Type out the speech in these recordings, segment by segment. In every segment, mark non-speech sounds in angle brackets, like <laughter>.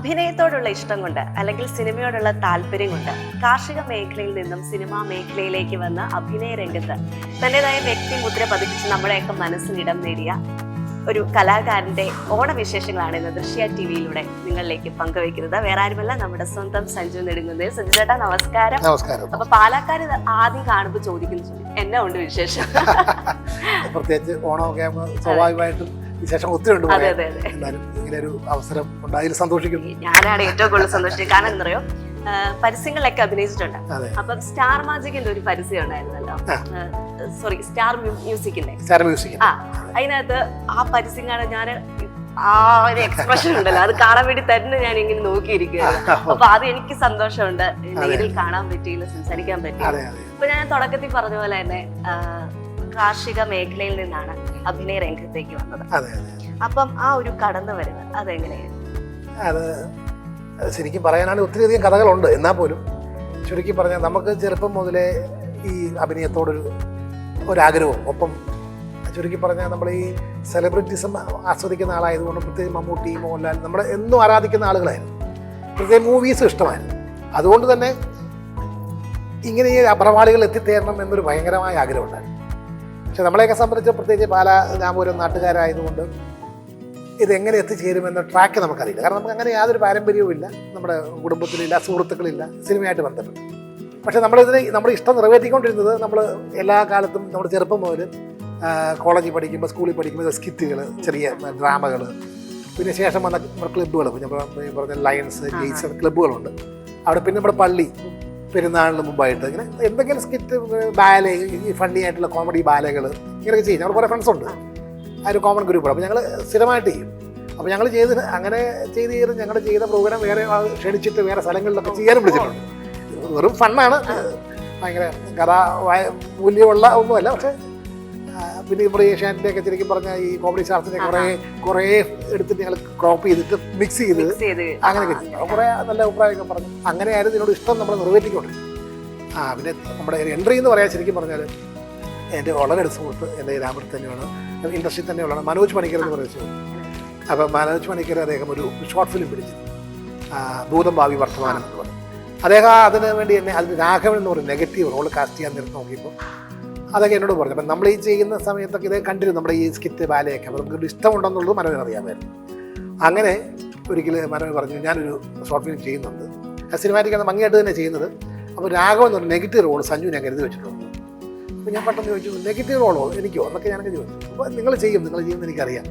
അഭിനയത്തോടുള്ള ഇഷ്ടം കൊണ്ട് അല്ലെങ്കിൽ സിനിമയോടുള്ള താല്പര്യം കൊണ്ട് കാർഷിക മേഖലയിൽ നിന്നും സിനിമാ മേഖലയിലേക്ക് വന്ന അഭിനയ രംഗത്ത് തന്റേതായ വ്യക്തിമുദ്ര പതിപ്പിച്ച് നമ്മുടെയൊക്കെ മനസ്സിൽ ഇടം നേടിയ ഒരു കലാകാരന്റെ ഓണവിശേഷങ്ങളാണ് ഇന്ന് ദൃശ്യ ടി വിയിലൂടെ നിങ്ങളിലേക്ക് പങ്കുവയ്ക്കുന്നത്. വേറെ ആരുമല്ല നമ്മുടെ സ്വന്തം സഞ്ജു നെടുങ്ങുന്നത് സഞ്ജു ചേട്ടാ നമസ്കാരം. നമസ്കാരം. അപ്പൊ പാലക്കാർ ഇത് ആദ്യം കാണുമ്പോൾ ചോദിക്കുന്നു. എന്നെ ഉണ്ട് വിശേഷം? <laughs> പ്രത്യേകിച്ച് ഓണമൊക്കെ സ്വാഭാവികമായിട്ടും വിശേഷം ഒത്തിരി ഉണ്ട് എന്നാലും ഇങ്ങനെ ഒരു അവസരം ഉണ്ടായതിൽ സന്തോഷിക്കുന്നു. ഞാനാണ് ഏറ്റവും കൂടുതൽ സന്തോഷിച്ചത്. കാരണം എന്താ പറയുക പരസ്യങ്ങളിലൊക്കെ അഭിനയിച്ചിട്ടുണ്ട്. അപ്പൊ സ്റ്റാർ മാജിക്കിന്റെ ഒരു പരസ്യം ഉണ്ടായിരുന്നല്ലോ. Sorry star മ്യൂസിക്കിന്റെ. Star music. ആ അതിനകത്ത് ആ പരസ്യം കാണാൻ ഞാൻ ആ ഒരു എക്സ്പ്രഷൻ ഉണ്ടല്ലോ. അത് കാണാൻ വേണ്ടി തന്നെ ഞാൻ ഇങ്ങനെ നോക്കിയിരിക്കുകയാണ് അപ്പൊ അത് എനിക്ക് സന്തോഷമുണ്ട്. നേരിൽ കാണാൻ പറ്റിയില്ല സംസാരിക്കാൻ പറ്റിയില്ല. അപ്പൊ ഞാൻ തുടക്കത്തിൽ പറഞ്ഞ പോലെ തന്നെ കാർഷിക മേഖലയിൽ നിന്നാണ് അഭിനയ രംഗത്തേക്ക് വന്നത്. അപ്പം ആ ഒരു കടന്നു വരുന്നത് അതെങ്ങനെയാണ്? അത് ശരിക്കും പറയാനാണ് ഒത്തിരി അധികം കഥകളുണ്ട്. എന്നാൽ പോലും ചുരുക്കി പറഞ്ഞാൽ നമുക്ക് ചെറുപ്പം മുതലേ ഈ അഭിനയത്തോടൊരു ഒരാഗ്രഹവും ഒപ്പം ചുരുക്കി പറഞ്ഞാൽ നമ്മൾ ഈ സെലിബ്രിറ്റീസും ആസ്വദിക്കുന്ന ആളായതുകൊണ്ട് പ്രത്യേകിച്ച് മമ്മൂട്ടി മോഹൻലാൽ നമ്മുടെ എന്നും ആരാധിക്കുന്ന ആളുകളായിരുന്നു. പ്രത്യേകം മൂവീസ് ഇഷ്ടമായിരുന്നു. അതുകൊണ്ട് തന്നെ ഇങ്ങനെ ഈ അപ്രവാളികൾ എത്തിത്തേരണം എന്നൊരു ഭയങ്കരമായ ആഗ്രഹമുണ്ടായിരുന്നു പക്ഷെ നമ്മളെയൊക്കെ സംബന്ധിച്ച് പ്രത്യേകിച്ച് പാല ഒരു നാട്ടുകാരായതുകൊണ്ട് ഇതെങ്ങനെ എത്തിച്ചേരുമെന്ന ട്രാക്ക് നമുക്കറിയില്ല. കാരണം നമുക്ക് അങ്ങനെ യാതൊരു പാരമ്പര്യവും ഇല്ല നമ്മുടെ കുടുംബത്തിലില്ല സുഹൃത്തുക്കളില്ല സിനിമയായിട്ട് ബന്ധപ്പെട്ട്. പക്ഷെ നമ്മളിതിന് നമ്മുടെ ഇഷ്ടം നിറവേറ്റിക്കൊണ്ടിരുന്നത് നമ്മൾ എല്ലാ കാലത്തും നമ്മുടെ ചെറുപ്പം മുതൽ കോളേജിൽ പഠിക്കുമ്പോൾ സ്കൂളിൽ പഠിക്കുമ്പോൾ സ്കിറ്റുകൾ ചെറിയ ഡ്രാമകൾ പിന്നെ ശേഷം വന്ന നമ്മുടെ ക്ലബ്ബുകൾ പിന്നെ പറഞ്ഞ- പറഞ്ഞ ലയൺസ് ജെയ്സൺ ക്ലബ്ബുകളുണ്ട് അവിടെ പിന്നെ നമ്മുടെ പള്ളി പെരുന്നാളിന് മുമ്പായിട്ട് ഇങ്ങനെ എന്തെങ്കിലും സ്കിറ്റ് ബാലെ ഈ ഫണ്ണി ആയിട്ടുള്ള കോമഡി ബാലകൾ ഇങ്ങനെയൊക്കെ ചെയ്യും. ഞങ്ങൾ കുറേ ഫ്രണ്ട്സ് ഉണ്ട്. ആ ഒരു കോമൺ ഗ്രൂപ്പാണ് അപ്പോൾ ഞങ്ങൾ സ്ഥിരമായിട്ട് ചെയ്യും. അപ്പോൾ ഞങ്ങൾ ചെയ്ത് അങ്ങനെ ചെയ്ത് ചെയ്ത് ഞങ്ങൾ ചെയ്ത പ്രോഗ്രാം വേറെ ക്ഷണിച്ചിട്ട് വേറെ സ്ഥലങ്ങളിലൊക്കെ ചെയ്യാനും വിളിച്ചിട്ടുണ്ട്. വെറും ഫണ്ണാണ് ഭയങ്കര കഥ മൂല്യമുള്ള ഒന്നുമല്ല. പക്ഷേ പിന്നെ ഇവിടെ ഏഷ്യാനെറ്റിന്റെ ഒക്കെ ശരിക്കും പറഞ്ഞാൽ ഈ കോമഡി സ്റ്റാർസിനെ കുറേ കുറേ എടുത്തിട്ട് ഞങ്ങൾ ക്രോപ്പ് ചെയ്തിട്ട് മിക്സ് ചെയ്ത് ചെയ്ത്. അങ്ങനെയൊക്കെ അപ്പോൾ കുറേ നല്ല അഭിപ്രായമൊക്കെ പറഞ്ഞു. അങ്ങനെയായിരുന്നു ഇതിനോട് ഇഷ്ടം നമ്മൾ നിറവേറ്റിക്കൊണ്ട് ആ പിന്നെ നമ്മുടെ എൻട്രി എന്ന് പറയാൻ ശരിക്കും പറഞ്ഞാൽ എന്റെ വളരെ അടുത്ത സുഹൃത്ത് എന്റെ രാമൃത്ത് തന്നെയാണ്. ഇൻഡസ്ട്രി തന്നെയുള്ളതാണ്. മനോജ് പണിക്കർ എന്ന് പറയുന്ന സുഹൃത്ത്. അപ്പോൾ മനോജ് പണിക്കർ അദ്ദേഹം ഒരു ഷോർട്ട് ഫിലിം പിടിച്ചു ഭൂതം ഭാവി വർത്തമാനം എന്ന് പറഞ്ഞു. അദ്ദേഹം അതിന് വേണ്ടി എന്നെ അതിന് രാഘവൻ എന്ന് പറയുന്ന നെഗറ്റീവ് റോൾ കാസ്റ്റ് ചെയ്യാൻ നേരത്തെ നോക്കിയപ്പോൾ അതൊക്കെ എന്നോട് പറഞ്ഞു. അപ്പം നമ്മൾ ഈ ചെയ്യുന്ന സമയത്തൊക്കെ ഇതേ കണ്ടിരുന്നു നമ്മുടെ ഈ സ്കിറ്റ് ബാലയൊക്കെ. അപ്പോൾ നമുക്കൊരു ഇഷ്ടമുണ്ടെന്നുള്ളത് മനോജിന് അറിയാമായിരുന്നു. അങ്ങനെ ഒരിക്കൽ മനോജ് പറഞ്ഞു ഞാനൊരു ഷോർട്ട് ഫിലിം ചെയ്യുന്നുണ്ട്. ആ സിനിമാറ്റിക് ആണ് ഭംഗിയായിട്ട് തന്നെ ചെയ്യുന്നത്. അപ്പോൾ രാഘവൻ എന്ന് പറഞ്ഞ നെഗറ്റീവ് റോൾ സഞ്ജു ഞാൻ കരുതി വെച്ചിട്ടുണ്ട്. അപ്പോൾ ഞാൻ പെട്ടെന്ന് ചോദിച്ചു നെഗറ്റീവ് റോളോ എനിക്കോ? എന്നൊക്കെ ഞാനൊക്കെ ചോദിച്ചു. അപ്പോൾ നിങ്ങൾ ചെയ്യും നിങ്ങൾ ചെയ്യുമെന്ന് എനിക്കറിയാം.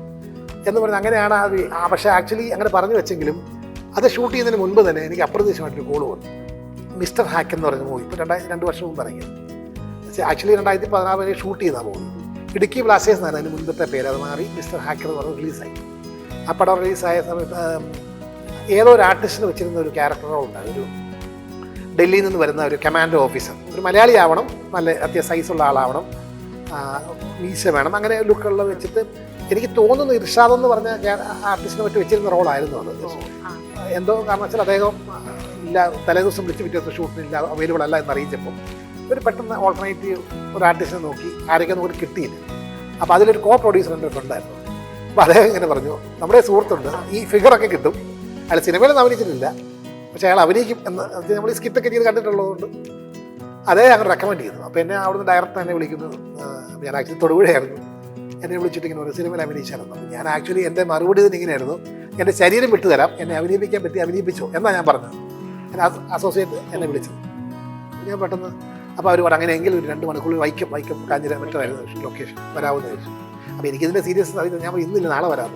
എന്ന് പറഞ്ഞ് അങ്ങനെയാണ് അത് ആ പക്ഷേ ആക്ച്വലി അങ്ങനെ പറഞ്ഞു വെച്ചെങ്കിലും അത് ഷൂട്ട് ചെയ്യുന്നതിന് മുൻപ് തന്നെ എനിക്ക് അപ്രതീക്ഷിതമായിട്ടൊരു കോൾ വന്നു. മിസ്റ്റർ ഹാക്ക് എന്ന് പറഞ്ഞ മൂവി ഇപ്പോൾ രണ്ടായിരത്തി രണ്ട് വർഷം മുമ്പ് ഇറങ്ങിയത്. ആക്ച്വലി രണ്ടായിരത്തി പതിനാറ് വരെ ഷൂട്ട് ചെയ്താൽ പോകുന്നത്. ഇടുക്കി ബ്ലാസ്റ്റേഴ്സ് എന്നാണ് അതിന് മുൻപത്തെ പേര്. അത് മാറി മിസ്റ്റർ ഹാക്കർ എന്ന് പറഞ്ഞ് റിലീസായി. ആ പടം റിലീസായ സമയത്ത് ഏതോ ഒരു ആർട്ടിസ്റ്റിന് വെച്ചിരുന്ന ഒരു ക്യാരക്ടർ റോൾ ഉണ്ടായി ഒരു ഡൽഹിയിൽ നിന്ന് വരുന്ന ഒരു കമാൻഡോ ഓഫീസർ ഒരു മലയാളി ആവണം നല്ല അത്യാവശ്യം സൈസുള്ള ആളാവണം മീശ വേണം. അങ്ങനെ ലുക്കുള്ള വെച്ചിട്ട് എനിക്ക് തോന്നുന്നു ഇർഷാദ് എന്ന് പറഞ്ഞ ആർട്ടിസ്റ്റിനെ പറ്റി വെച്ചിരുന്ന റോളായിരുന്നു അത്. എന്തോ കാരണം വെച്ചാൽ അദ്ദേഹം ഇല്ല തലേദിവസം വിളിച്ച് പിറ്റേ ദിവസം ഷൂട്ടിനില്ല അവൈലബിൾ അല്ല എന്ന് അറിയിച്ചപ്പോൾ ഒരു പെട്ടെന്ന് ഓൾട്ടർനേറ്റീവ് ഒരു ആർട്ടിസ്റ്റിനെ നോക്കി. ആരൊക്കെ നമുക്ക് കിട്ടിയില്ല. അപ്പോൾ അതിലൊരു കോ പ്രൊഡ്യൂസർ എന്റെ ഉണ്ടായിരുന്നു. അപ്പോൾ അദ്ദേഹം ഇങ്ങനെ പറഞ്ഞു നമ്മുടെ സുഹൃത്തുണ്ട് ഈ ഫിഗറൊക്കെ കിട്ടും. അയാൾ സിനിമയിലൊന്നും അഭിനയിച്ചിട്ടില്ല. പക്ഷേ അയാൾ അഭിനയിക്കും എന്ന് നമ്മൾ ഈ സ്കിറ്റൊക്കെ ചെയ്ത് കണ്ടിട്ടുള്ളതുകൊണ്ട് അതേ അങ്ങനെ റെക്കമെൻഡ് ചെയ്തു. അപ്പോൾ എന്നെ അവിടുന്ന് ഡയറക്ടർ എന്നെ വിളിക്കുന്നു. ഞാൻ ആക്ച്വലി തൊടുപുഴയായിരുന്നു. എന്നെ വിളിച്ചിട്ട് ഇങ്ങനെ ഒരു സിനിമയിൽ അഭിനയിച്ചായിരുന്നു. ഞാൻ ആക്ച്വലി എന്റെ മറുപടി ഇതിന് ഇങ്ങനെയായിരുന്നു. എന്റെ ശരീരം വിട്ടുതരാം. എന്നെ അഭിനയിപ്പിക്കാൻ പറ്റി അഭിനയിപ്പിച്ചു എന്നാണ് ഞാൻ പറഞ്ഞത്. എന്റെ അസോസിയേറ്റ് എന്നെ വിളിച്ചത്. ഞാൻ പെട്ടെന്ന് അപ്പോൾ അവർ പറഞ്ഞു അങ്ങനെയെങ്കിൽ ഒരു രണ്ട് മണിക്കൂർ വൈക്കം വൈക്കം കാഞ്ഞിര മറ്റായിരുന്നു ലൊക്കേഷൻ വരാവുന്ന ചോദിച്ചു. അപ്പോൾ എനിക്കിതിന്റെ സീരിയസ് അറിയില്ല. ഞാൻ ഇന്നില്ല നാളെ വരാം.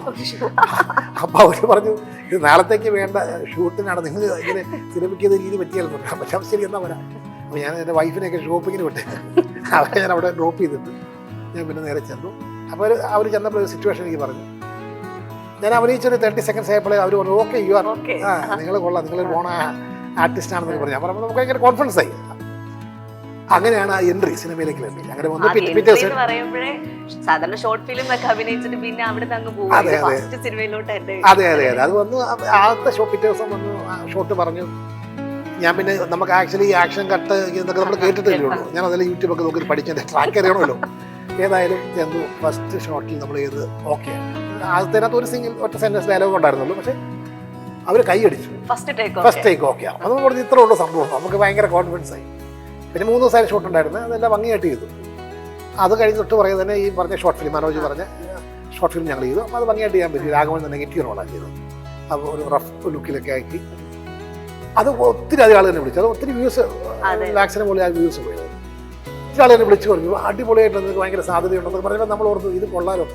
അപ്പോൾ അവർ പറഞ്ഞു ഇത് നാളത്തേക്ക് വേണ്ട ഷൂട്ടിനാണ്. നിങ്ങൾ ഇങ്ങനെ സിനിമയ്ക്ക് ഇത് രീതി പറ്റിയാലും പറഞ്ഞു പക്ഷേ അപ്പോൾ ശരി എന്നാൽ വരാം. അപ്പോൾ ഞാൻ എന്റെ വൈഫിനെയൊക്കെ ഷോപ്പിങ്ങിന് വിട്ടു. അവരെ ഞാൻ അവിടെ ഡ്രോപ്പ് ചെയ്തിട്ട് ഞാൻ പിന്നെ നേരെ ചെന്നു. അപ്പോൾ അവർ അവർ ചെന്നപ്പോൾ ഒരു സിറ്റുവേഷൻ എനിക്ക് പറഞ്ഞു. ഞാൻ അഭിനയിച്ചൊരു തേർട്ടി സെക്കൻഡ്സ് ആയപ്പോൾ അവർ പറഞ്ഞു ഓക്കെ യു ആർ. ആ നിങ്ങൾ കൊള്ളാം. നിങ്ങൾ പോണ ആർട്ടിസ്റ്റ് ആണെന്ന് പറഞ്ഞു. അപ്പോൾ നമുക്ക് ഭയങ്കര കോൺഫിഡൻസ് ആയി. അങ്ങനെയാണ് ആ എൻട്രി സിനിമയിലേക്ക് വരുന്നത്. അങ്ങനെ വന്നു പിറ്റേ സാധാരണ ഷോർട്ട് ഫിലിം ഒക്കെ അഭിനയിച്ചിട്ട് പിന്നെ അവിടെ അങ്ങ് പോകും അതെ, അതെ. സിനിമയിലോട്ട് അതെ അതെ അതെ. അത് വന്നു ആദ്യത്തെ ഷോ പിറ്റേ ദിവസം വന്നു ഷോട്ട് പറഞ്ഞു. ഞാൻ പിന്നെ നമുക്ക് ആക്ച്വലി ആക്ഷൻ കട്ട് എന്നൊക്കെ നമ്മൾ കേട്ടിട്ടില്ലേ ഉള്ളൂ. ഞാൻ അതിൽ യൂട്യൂബൊക്കെ നോക്കി പഠിച്ചതിന്റെ ട്രാക്ക് അറിയണമല്ലോ. ഏതായാലും എന്തു ഫസ്റ്റ് ഷോട്ടിൽ നമ്മൾ ചെയ്ത് ഓക്കെ ആദ്യത്തേനകത്ത് ഒരു സിംഗിൾ ഒറ്റ സെന്റൻസ് ഡയലോഗ് ഉണ്ടായിരുന്നുള്ളൂ. പക്ഷേ അവർ കൈയടിച്ചു. First take first take okay അത് പറഞ്ഞ് ഇത്രേ ഉള്ളൂ സംഭവം. നമുക്ക് ഭയങ്കര കോൺഫിഡൻസ് ആയി. പിന്നെ മൂന്ന് ദിവസമായി ഷൂട്ട് ഉണ്ടായിരുന്നു. അതെല്ലാം ഭംഗിയായിട്ട് ചെയ്തു. അത് കഴിഞ്ഞ് തൊട്ട് പറയുന്നത് തന്നെ ഈ പറഞ്ഞ ഷോർട്ട് ഫിലിം മനോജ് പറഞ്ഞ ഷോർട്ട് ഫിലിം ഞങ്ങൾ ചെയ്തു. അപ്പോൾ അത് ഭംഗിയായിട്ട് ചെയ്യാൻ പറ്റി. രാഘവൻ തന്നെ നെഗറ്റീവ് റോളാണ് ചെയ്തത് അപ്പോൾ ഒരു റഫ് ലുക്കിലൊക്കെ ആക്കി. അത് ഒത്തിരി അധികം ആൾ തന്നെ വിളിച്ചു. അത് ഒത്തിരി വ്യൂസ് വാക്സിനെ പോലെ ആ വ്യൂസ് പോയത് ഒത്തിരി ആൾ തന്നെ വിളിച്ചു പറഞ്ഞു. അടിപൊളിയായിട്ട് നിങ്ങൾക്ക് ഭയങ്കര സാധ്യതയുണ്ടെന്ന് പറഞ്ഞപ്പോൾ നമ്മൾ ഓർത്തു ഇത് കൊള്ളാലോ.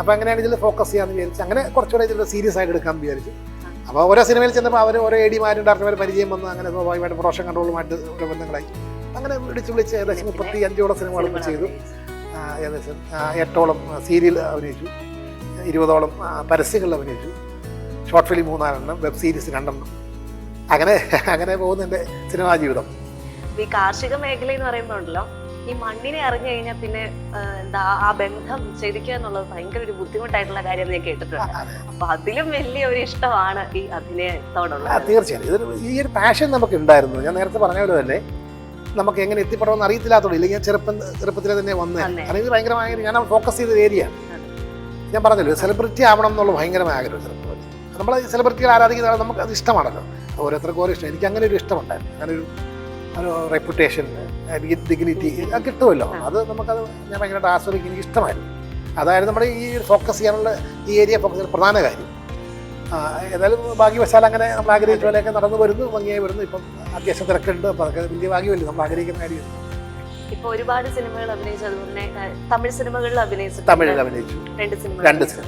അപ്പോൾ അങ്ങനെയാണ് ഇതിൽ ഫോക്കസ് ചെയ്യാമെന്ന് വിചാരിച്ചു അങ്ങനെ കുറച്ചുകൂടെ ഇതിൽ സീരിയസ് ആയിട്ട് എടുക്കാൻ വിചാരിച്ചു. അപ്പോൾ ഓരോ സിനിമയിൽ ചെന്നപ്പോൾ അവർ ഓരോ എ ഡിമാരും ഡയറക്ടർമാർ പരിചയം വന്ന്. അങ്ങനെ സ്വാഭാവികമായിട്ട് പ്രൊഡക്ഷൻ കൺട്രോളുമായിട്ട് ബന്ധങ്ങളായി. അങ്ങനെ വിളിച്ച് വിളിച്ച് ഏകദേശം മുപ്പത്തി അഞ്ചോളം സിനിമകളൊക്കെ ചെയ്തു. ഏകദേശം എട്ടോളം സീരിയൽ അഭിനയിച്ചു. ഇരുപതോളം പരസ്യങ്ങളിൽ അഭിനയിച്ചു. ഷോർട്ട് ഫിലിം മൂന്നാലെണ്ണം വെബ് സീരീസ് രണ്ടെണ്ണം. അങ്ങനെ അങ്ങനെ പോകുന്ന എന്റെ സിനിമാ ജീവിതം. ഈ കാർഷിക മേഖല എന്ന് പറയുമ്പോണ്ടല്ലോ ഈ മണ്ണിനെ അറിഞ്ഞു കഴിഞ്ഞാൽ പിന്നെ എന്താ ആ ബന്ധം ചെയ്തിക്കുക എന്നുള്ളത് ഭയങ്കര ഒരു ബുദ്ധിമുട്ടായിട്ടുള്ള കാര്യം ഞാൻ കേട്ടിട്ടുണ്ട്. അപ്പൊ അതിലും വലിയ ഒരു ഇഷ്ടമാണ് ഈ അഭിനയത്തോടുള്ള തീർച്ചയായും ഇതൊരു ഈ ഒരു പാഷൻ നമുക്ക് ഉണ്ടായിരുന്നു ഞാൻ നേരത്തെ പറഞ്ഞ പോലെ തന്നെ നമുക്ക് എങ്ങനെ എത്തിപ്പെടണമെന്ന് അറിയത്തില്ലാത്തതുള്ളൂ ഇല്ലെങ്കിൽ ഞാൻ ചെറുപ്പം ചെറുപ്പത്തിലെ തന്നെ വന്നേ. അല്ലെങ്കിൽ ഭയങ്കര ഭയങ്കര ഭയങ്കരമായ ഞാൻ ഫോക്കസ് ചെയ്ത ഏരിയ ഞാൻ പറഞ്ഞല്ലോ സെലിബ്രിറ്റി ആവണം എന്നുള്ള ഭയങ്കരമായ ആഗ്രഹം ചെറുപ്പം നമ്മൾ സെലിബ്രിറ്റികൾ ആരാധിക്കുന്ന നമുക്ക് അത് ഇഷ്ടമാണല്ലോ. ഓരോരുത്തർക്കും ഓരോ ഇഷ്ടം. എനിക്ക് അങ്ങനെ ഒരു ഇഷ്ടമുണ്ടായിരുന്നു. അങ്ങനെ ഒരു ഒരു റെപ്യൂട്ടേഷൻ ഡിഗ്നിറ്റി അത് കിട്ടുമല്ലോ. അത് നമുക്കത് ഞാൻ ഭയങ്കരമായിട്ട് ആസ്വദിക്കും. എനിക്ക് ഇഷ്ടമായിരുന്നു. അതായത് നമ്മുടെ ഈ ഫോക്കസ് ചെയ്യാനുള്ള ഈ ഏരിയ ഫോക്കസ് പ്രധാന കാര്യം. ഏതായാലും ഭാഗ്യവശാൽ അങ്ങനെ നമ്മൾ ആഗ്രഹിച്ച പോലെയൊക്കെ നടന്നു വരുന്നു ഭംഗിയായി വരുന്നു. ഇപ്പം അത്യാവശ്യം തിരക്കുണ്ട് അപ്പം അതൊക്കെ വലിയ ഭാഗ്യമല്ലേ? നമ്മൾ ആഗ്രഹിക്കുന്ന കാര്യം. ഇപ്പൊ ഒരുപാട് സിനിമകൾ അഭിനയിച്ചു. അതുപോലെ തമിഴ് സിനിമകളിൽ അഭിനയിച്ചു തമിഴിൽ അഭിനയിച്ചു. രണ്ട് സിനിമ രണ്ട് സിനിമ.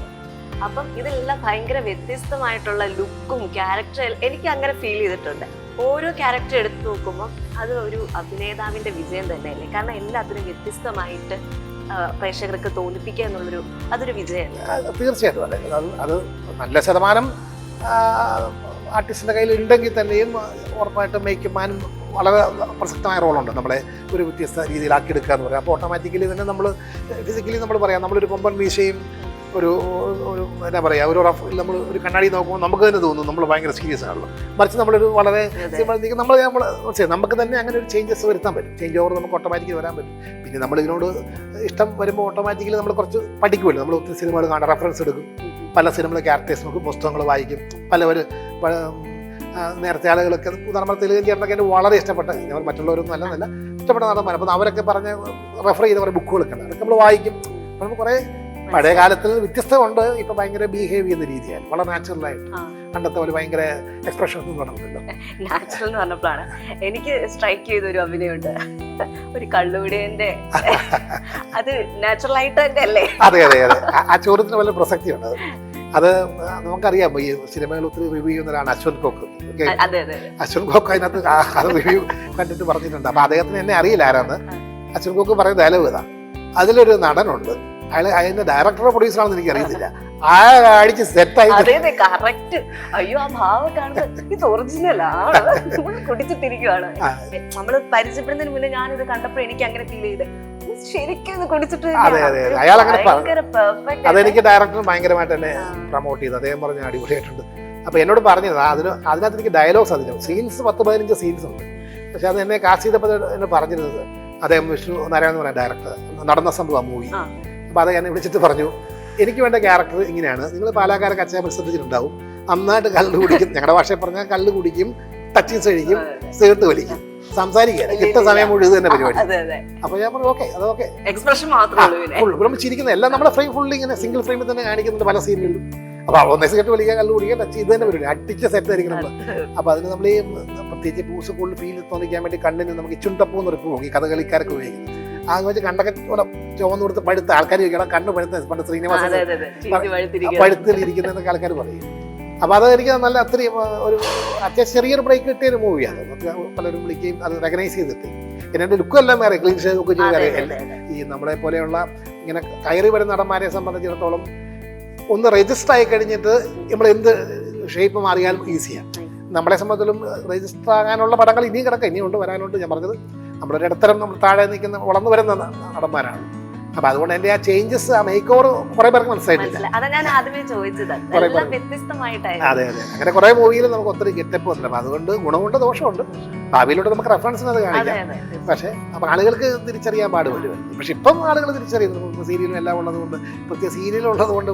അപ്പം ഇതെല്ലാം ഭയങ്കര വ്യത്യസ്തമായിട്ടുള്ള ലുക്കും ക്യാരക്ടർ എനിക്ക് അങ്ങനെ ഫീൽ ചെയ്തിട്ടുണ്ട്. ഓരോ ക്യാരക്ടർ എടുത്തു നോക്കുമ്പോൾ അത് ഒരു അഭിനേതാവിന്റെ വിജയം തന്നെയല്ലേ? കാരണം എല്ലാത്തിനും വ്യത്യസ്തമായിട്ട് പ്രേക്ഷകർക്ക് തോന്നിപ്പിക്കുക എന്നുള്ളൊരു അതൊരു വിജയമല്ലേ തീർച്ചയായിട്ടും അതെ. അത് നല്ല ശതമാനം ആർട്ടിസ്റ്റിന്റെ കയ്യിൽ ഉണ്ടെങ്കിൽ തന്നെയും ഉറപ്പായിട്ടും മേക്കപ്പ് വളരെ പ്രസക്തമായ റോളുണ്ട് നമ്മളെ ഒരു വ്യത്യസ്ത രീതിയിലാക്കിയെടുക്കുക എന്ന് പറയാം. അപ്പോൾ ഓട്ടോമാറ്റിക്കലി തന്നെ നമ്മൾ ഫിസിക്കലി നമ്മൾ പറയാം. നമ്മളൊരു കൊമ്പൻ മീശയും ഒരു ഒരു എന്താ പറയുക ഒരു റഫ് നമ്മൾ ഒരു കണ്ണാടി നോക്കുമ്പോൾ നമുക്ക് തന്നെ തോന്നും നമ്മൾ ഭയങ്കര സീരിയസ് ആണല്ലോ. മറിച്ച് നമ്മളൊരു വളരെ. നമ്മൾ നമ്മൾ നമുക്ക് തന്നെ അങ്ങനെ ഒരു ചേഞ്ചസ് വരുത്താൻ പറ്റും. ചേഞ്ച് ഓവർ നമുക്ക് ഓട്ടോമാറ്റിക്കലി വരാൻ പറ്റും. പിന്നെ നമ്മൾ ഇതിനോട് ഇഷ്ടം വരുമ്പോൾ ഓട്ടോമാറ്റിക്കലി നമ്മൾ കുറച്ച് പഠിക്കുമല്ലോ. നമ്മൾ ഒത്തിരി സിനിമകൾ കാണാൻ റെഫറൻസ് എടുക്കും. പല സിനിമകൾ ക്യാരക്ടേഴ്സ് നമുക്ക് പുസ്തകങ്ങൾ വായിക്കും. പലവർ നേരത്തെ ആളുകളൊക്കെ ഉദാഹരണം തെലുങ്കൻ ചേട്ടനൊക്കെ എനിക്ക് വളരെ ഇഷ്ടപ്പെട്ട ഞാൻ മറ്റുള്ളവരൊന്നും അല്ലെന്നല്ല ഇഷ്ടപ്പെട്ട നടന്മാർ അപ്പോൾ അവരൊക്കെ പറഞ്ഞ് റെഫർ ചെയ്ത കുറേ ബുക്കുകളൊക്കെ ഉണ്ട്. അതൊക്കെ നമ്മൾ വായിക്കും. അപ്പോൾ നമുക്ക് കുറേ പഴയ കാലത്തിൽ വ്യത്യസ്തമുണ്ട്. ഇപ്പൊ ഭയങ്കര ബിഹേവ് ചെയ്യുന്ന രീതിയാണ്. വളരെ നാച്ചുറൽ ആയിട്ട്. പണ്ടത്തെ പോലെ ഭയങ്കര എക്സ്പ്രഷൻ ഒന്നും നാച്ചുറൽ എന്ന് പറഞ്ഞപ്പോഴാണ്. എനിക്ക് സ്ട്രൈക്ക് ചെയ്ത ഒരു അഭിനയമുണ്ട്. ഒരു കള്ളുവിടേന്റെ. അത് നാച്ചുറൽ ആയിട്ട് തന്നെ അല്ലേ അതെ അതെ അതെ. ആ- ചോദ്യത്തിന് വല്ല പ്രസക്തിയുണ്ട്? അത്? നമുക്കറിയാം. ഈ സിനിമകൾ ഒത്തിരി റിവ്യൂ ചെയ്യുന്നവരാണ് അശ്വന്ത് കോക്ക്. അശ്വന്ത് കോക്ക് അതിനകത്ത് അത് റിവ്യൂ കണ്ടിട്ട് പറഞ്ഞിട്ടുണ്ട്. അപ്പൊ അദ്ദേഹത്തിന് എന്നെ അറിയില്ല ആരാന്ന്. അശ്വന്ത് കോക്ക് പറയുന്ന ഡയലോഗ് ഇതാ. അതിലൊരു നടനുണ്ട്. അയാൾ അതിന്റെ ഡയറക്ടറോ പ്രൊഡ്യൂസറാണെന്ന് എനിക്ക് അറിയത്തില്ല. ആ അടിച്ച് സെറ്റായി അതെ കറക്റ്റ് അയ്യോ ആ ഭാവം കാണുന്നത് ഇത് ഒറിജിനൽ ആണ് കുടിച്ചിട്ടിരിക്കുവാണ്. നമ്മൾ പരിചയപ്പെടുന്നതിന് മുന്നേ ഞാനിത് കണ്ടപ്പോൾ എനിക്ക് അങ്ങനെ ഫീൽ ചെയ്ത്. ഇത് ഇത് അയാൾ. അതെനിക്ക് ഡയറക്ടർ ഭയങ്കരമായിട്ട് എന്നെ. പ്രൊമോട്ട് ചെയ്തു. അദ്ദേഹം പറഞ്ഞ അടിപൊളിയായിട്ടുണ്ട്. അപ്പൊ എന്നോട് പറഞ്ഞത് അതിന് അതിനകത്ത് എനിക്ക് ഡയലോഗ്സ് അതിലും. സീൻസ് പത്ത് പതിനഞ്ച് സീൻസ് ഉണ്ട്. പക്ഷെ അത് എന്നെ കാസ്റ്റ് ചെയ്തപ്പോൾ എന്നെ പറഞ്ഞിരുന്നത്. അദ്ദേഹം വിഷ്ണു നാരായണൻ എന്ന് പറഞ്ഞ ഡയറക്ടർ നടന്ന സംഭവം മൂവി ആ. അപ്പൊ അത് എന്നെ വിളിച്ചിട്ട് പറഞ്ഞു. എനിക്ക് വേണ്ട ക്യാരക്ടർ ഇങ്ങനെയാണ്. നിങ്ങൾ പാലാക്കാരെ കച്ചായ മത്സരത്തിലുണ്ടാവും നന്നായിട്ട് കല്ല് കുടിക്കും. ഞങ്ങളുടെ ഭാഷയിൽ പറഞ്ഞാൽ കല്ല് കുടിക്കും ടച്ചിങ് കഴിക്കും സേർട്ട് വലിക്കും. സംസാരിക്കുക. സമയം മുഴുവൻ ഇത് തന്നെ പരിപാടി. അപ്പൊ ഞാൻ പറഞ്ഞു ഓക്കെ അത് ഓക്കെ. എക്സ്പ്രഷൻ മാത്രമേ ചിരിക്കുന്നത് എല്ലാം നമ്മുടെ ഫ്രെയിം ഫുള്ളി ഇങ്ങനെ സിംഗിൾ ഫ്രെയിമിൽ തന്നെ കാണിക്കുന്നുണ്ട് പല സീനുകളിലും അപ്പൊ ഒന്നേ സിഗരറ്റ് വലിക്കുക കല്ല് കുടിക്കുക ടച്ച് ഇത് തന്നെ പരിപാടി. അടിച്ച സെറ്റ് ആയിരിക്കും നമ്മൾ അപ്പൊ അതിന് നമ്മൾ ഈ പ്രത്യേകിച്ച് പൂസ് കൂടുതൽ ഫീൽ തോന്നിക്കാൻ വേണ്ടി കണ്ണിന് നമുക്ക് ചുണ്ടപ്പൂന്ന് ചുണ്ടപ്പൂ ഈ കഥകളിക്കാരൊക്കെ ഉപയോഗിക്കും ആ വെച്ച് കണ്ടൊക്കെ ഇവിടെ ചുവന്ന് കൊടുത്ത് പഴുത്ത ആൾക്കാർ ചോദിക്കണം കണ്ണ് പഴുത്ത പണ്ട് ശ്രീനിവാസൻ പഴുത്തിൽ ഇരിക്കുന്നതൊക്കെ ആൾക്കാർ പറയും. അപ്പൊ അത് എനിക്ക് നല്ല അത്രയും ഒരു അത്യാവശ്യം ചെറിയൊരു ബ്രേക്ക് കിട്ടിയ ഒരു മൂവിയാണ് പലരും വിളിക്കുകയും അത് റെക്കഗ്നൈസ് ചെയ്തിട്ട്. പിന്നെ എന്റെ ലുക്കും എല്ലാം വേറെ ക്ലീൻ ഷേവ് ഒക്കെ ചെയ്ത്. ഈ നമ്മളെ പോലെയുള്ള ഇങ്ങനെ കയറി വരുന്ന നടന്മാരെ സംബന്ധിച്ചിടത്തോളം ഒന്ന് രജിസ്റ്റർ ആയി കഴിഞ്ഞിട്ട് നമ്മൾ എന്ത് ഷേപ്പ് മാറിയാലും ഈസിയാണ് നമ്മളെ സംബന്ധിച്ചും രജിസ്റ്റർ ആകാനുള്ള പടങ്ങൾ ഇനിയും കിടക്കാം. ഇനിയും ഉണ്ട് വരാനുണ്ട്. ഞാൻ പറഞ്ഞത് നമ്മളൊരു ഇടത്തരം നമ്മൾ താഴെ നിൽക്കുന്ന വളർന്നു വരുന്ന നടന്മാരാണ്. അപ്പൊ അതുകൊണ്ട് എന്റെ ആ ചേഞ്ചസ് ആ മേക്ക് ഓവർ കുറെ പേർക്ക് മനസ്സിലായിട്ടില്ല. അതെ അതെ അങ്ങനെ കുറെ മൂവിയിൽ നമുക്ക് ഒത്തിരി ഗെറ്റപ്പ് അപ്പൊ അതുകൊണ്ട് ഗുണമുണ്ട് ദോഷമുണ്ട്. ഭാവിയിലോട്ട് നമുക്ക് റെഫറൻസിന് അത് കാണിക്കാം. പക്ഷെ അപ്പൊ ആളുകൾക്ക് തിരിച്ചറിയാൻ പാട് വരും. പക്ഷെ ഇപ്പം ആളുകൾ തിരിച്ചറിയുന്നു. സീരിയലും എല്ലാം ഉള്ളത് കൊണ്ട് പ്രത്യേക സീരിയൽ ഉള്ളത് കൊണ്ട്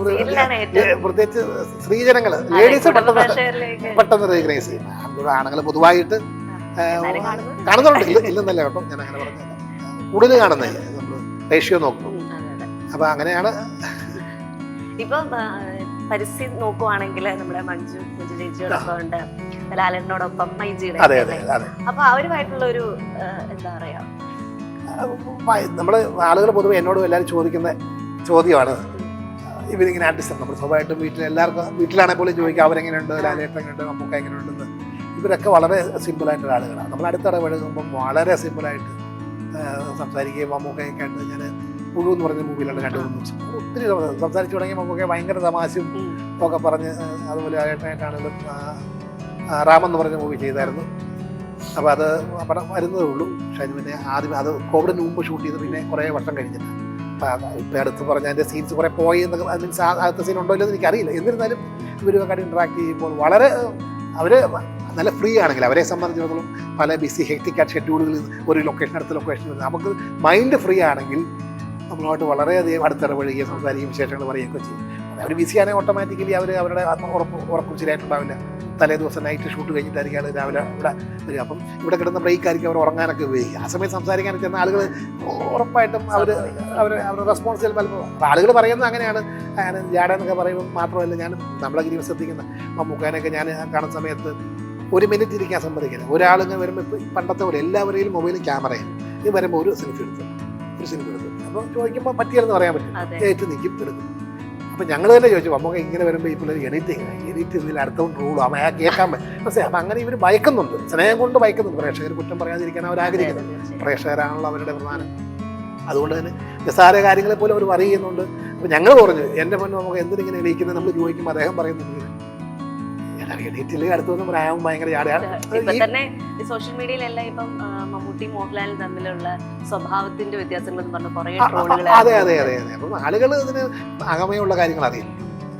പ്രത്യേകിച്ച് സ്ത്രീജനങ്ങൾ ലേഡീസ് പെട്ടെന്ന് പെട്ടെന്ന് റീഗ്രൈസ് ചെയ്യും ആണുങ്ങൾ പൊതുവായിട്ട് കാണുന്നുണ്ട്. ഇല്ല ഇല്ലെന്നല്ല കേട്ടോ. ഞാൻ അങ്ങനെ പറഞ്ഞില്ല കൂടുതൽ കാണുന്നേ നമ്മൾ റേഷ്യോ നോക്കും. അപ്പൊ അങ്ങനെയാണ് ഇപ്പൊ പരിസ്ഥിതി നോക്കുവാണെങ്കിൽ നമ്മുടെ മഞ്ജു മഞ്ജു ചേച്ചിയോടൊപ്പം ഉണ്ട്. ലാലനോടൊപ്പം മൈജിയുടെ അപ്പൊ അവരുമായിട്ടുള്ള ഒരു എന്താ പറയാ? നമ്മൾ ആളുകൾ പൊതുവെ എന്നോട് എല്ലാവരും ചോദിക്കുന്ന ചോദ്യമാണ്. ഇവരിങ്ങനെ ആർട്ടിസ്റ്റ് നമ്മൾ സ്വാഭാവികമായിട്ടും വീട്ടിൽ എല്ലാവർക്കും വീട്ടിലാണെങ്കിൽ പോലും ചോദിക്കുക അവരെങ്ങനെയുണ്ട് ലാലേട്ടൻ എങ്ങനെയുണ്ട് നമുക്ക് എങ്ങനെയുണ്ടെന്ന്. ഇവരൊക്കെ വളരെ സിമ്പിളായിട്ടുള്ള ആളുകളാണ്. നമ്മൾ അടുത്തിടപഴകുമ്പം വളരെ സിമ്പിളായിട്ട് സംസാരിക്കുകയും മമ്മൂക്കയൊക്കെ ആയിട്ട് ഞാൻ പുഴു എന്ന് പറഞ്ഞ മൂവിയിലാണ് കണ്ടു ഒത്തിരി സംസാരിച്ചു തുടങ്ങിയ മമ്മൂക്ക ഭയങ്കര തമാശയും. ഒക്കെ പറഞ്ഞ് അതുപോലെ ഏട്ടനായിട്ടാണെങ്കിലും എന്ന് പറഞ്ഞ മൂവി ചെയ്തായിരുന്നു. അപ്പോൾ അത് പടം വരുന്നതേ ഉള്ളൂ. പക്ഷേ അതിന് പിന്നെ ആദ്യം അത് കോവിഡിന് മുമ്പ് ഷൂട്ട് ചെയ്ത് പിന്നെ കുറേ വർഷം കഴിഞ്ഞിട്ട് ഇപ്പം അടുത്ത് പറഞ്ഞ അതിന്റെ സീൻസ് കുറേ പോയി എന്നൊക്കെ അത് മീൻസ് ആദ്യത്തെ സീൻ ഉണ്ടോ ഇല്ലെന്ന് എനിക്കറിയില്ല. എന്നിരുന്നാലും ഇവരുമൊക്കെ ഇൻട്രാക്ട് ചെയ്യുമ്പോൾ വളരെ അവർ നല്ല ഫ്രീ ആണെങ്കിൽ അവരെ സംബന്ധിച്ചിടത്തോളം പല ബിസി ഹെക്ടിക് ആയിട്ട് ഷെഡ്യൂളുകളിൽ ഒരു ലൊക്കേഷൻ അടുത്ത ലൊക്കേഷൻ നമുക്ക് മൈൻഡ് ഫ്രീ ആണെങ്കിൽ നമ്മളോട്ട് വളരെയധികം അടുത്തിടപഴകുകയും സംസാരിക്കുകയും വിശേഷങ്ങൾ പറയുകയൊക്കെ ചെയ്യും. അവർ ബിസി ആണെങ്കിൽ ഓട്ടോമാറ്റിക്കലി അവർ അവരുടെ ആത്മ ഉറപ്പ് ഉറക്കും ശരിയായിട്ടുണ്ടാവില്ല. തലേ ദിവസം നൈറ്റ് ഷൂട്ട് കഴിഞ്ഞിട്ടായിരിക്കും രാവിലെ ഇവിടെ വരിക. അപ്പം ഇവിടെ കിടന്ന ബ്രേക്ക് ആയിരിക്കും അവർ ഉറങ്ങാനൊക്കെ ഉപയോഗിക്കുക. ആ സമയത്ത് സംസാരിക്കാൻ ചെന്ന ആളുകൾ ഉറപ്പായിട്ടും അവർ അവർ അവരുടെ റെസ്പോൺസ് ചിലപ്പോൾ ആളുകൾ പറയുന്നത് അങ്ങനെയാണ്. അങ്ങനെ ജാടെന്നൊക്കെ പറയുമ്പോൾ മാത്രമല്ല ഞാൻ നമ്മളെ ഗിരി ശ്രദ്ധിക്കുന്ന മമ്മൂക്കാനൊക്കെ ഞാൻ കാണുന്ന സമയത്ത് ഒരു മിനിറ്റ് ഇരിക്കാൻ സമ്മതിക്കില്ല. ഒരാളിങ്ങനെ വരുമ്പോൾ ഇപ്പോൾ പണ്ടത്തെ പോലെ എല്ലാവരെയും മൊബൈലിൽ ക്യാമറയാണ് ഇത് വരുമ്പോൾ ഒരു സെൽഫി എടുത്തു. ഒരു സെൽഫി എടുത്തു. അപ്പോൾ ചോദിക്കുമ്പോൾ പറ്റിയാലെന്ന് പറയാൻ പറ്റും ഏറ്റവും ഏറ്റു നിൽക്കും എടുക്കും. അപ്പോൾ ഞങ്ങൾ തന്നെ ചോദിച്ചു നമുക്ക് ഇങ്ങനെ വരുമ്പോൾ ഈ പിള്ളേർ എഡിറ്റ് എഡിറ്റ് ചെയ്തതിൽ അടുത്ത റൂളും അമ്മ ആ കേൾക്കാൻ പക്ഷേ അപ്പം അങ്ങനെ ഇവർ ഭയക്കുന്നുണ്ട്. സ്നേഹം കൊണ്ട് ഭയക്കുന്നുണ്ട്. പ്രേക്ഷകർ കുറ്റം പറയാതിരിക്കാൻ അവർ ആഗ്രഹിക്കുന്നത് പ്രേക്ഷകരാണല്ലോ അവരുടെ പ്രധാനം. അതുകൊണ്ട് തന്നെ നിസ്സാര കാര്യങ്ങളെ പോലും അവർ പറയുന്നുണ്ട്. അപ്പോൾ ഞങ്ങൾ പറഞ്ഞു എന്റെ മുന്നേ നമുക്ക് എന്തിനിങ്ങനെ എണീക്കുന്നത് നമ്മൾ ചോദിക്കുമ്പോൾ അദ്ദേഹം പറയുന്നുണ്ട് എണീറ്റില്ലെങ്കിൽ അടുത്ത് വന്ന് പ്രായം ഭയങ്കര ഇപ്പൊ തന്നെ സോഷ്യൽ മീഡിയയിലെല്ലാം ഇപ്പം മമ്മൂട്ടി മോഹൻലാലും തമ്മിലുള്ള സ്വഭാവത്തിന്റെ വ്യത്യാസങ്ങൾ എന്ന് പറഞ്ഞ കുറേ ട്രോളുകൾ അതെ അതെ അതെ അതെ. അപ്പം ആളുകൾ ഇതിന് അകമയുള്ള കാര്യങ്ങൾ അറിയില്ല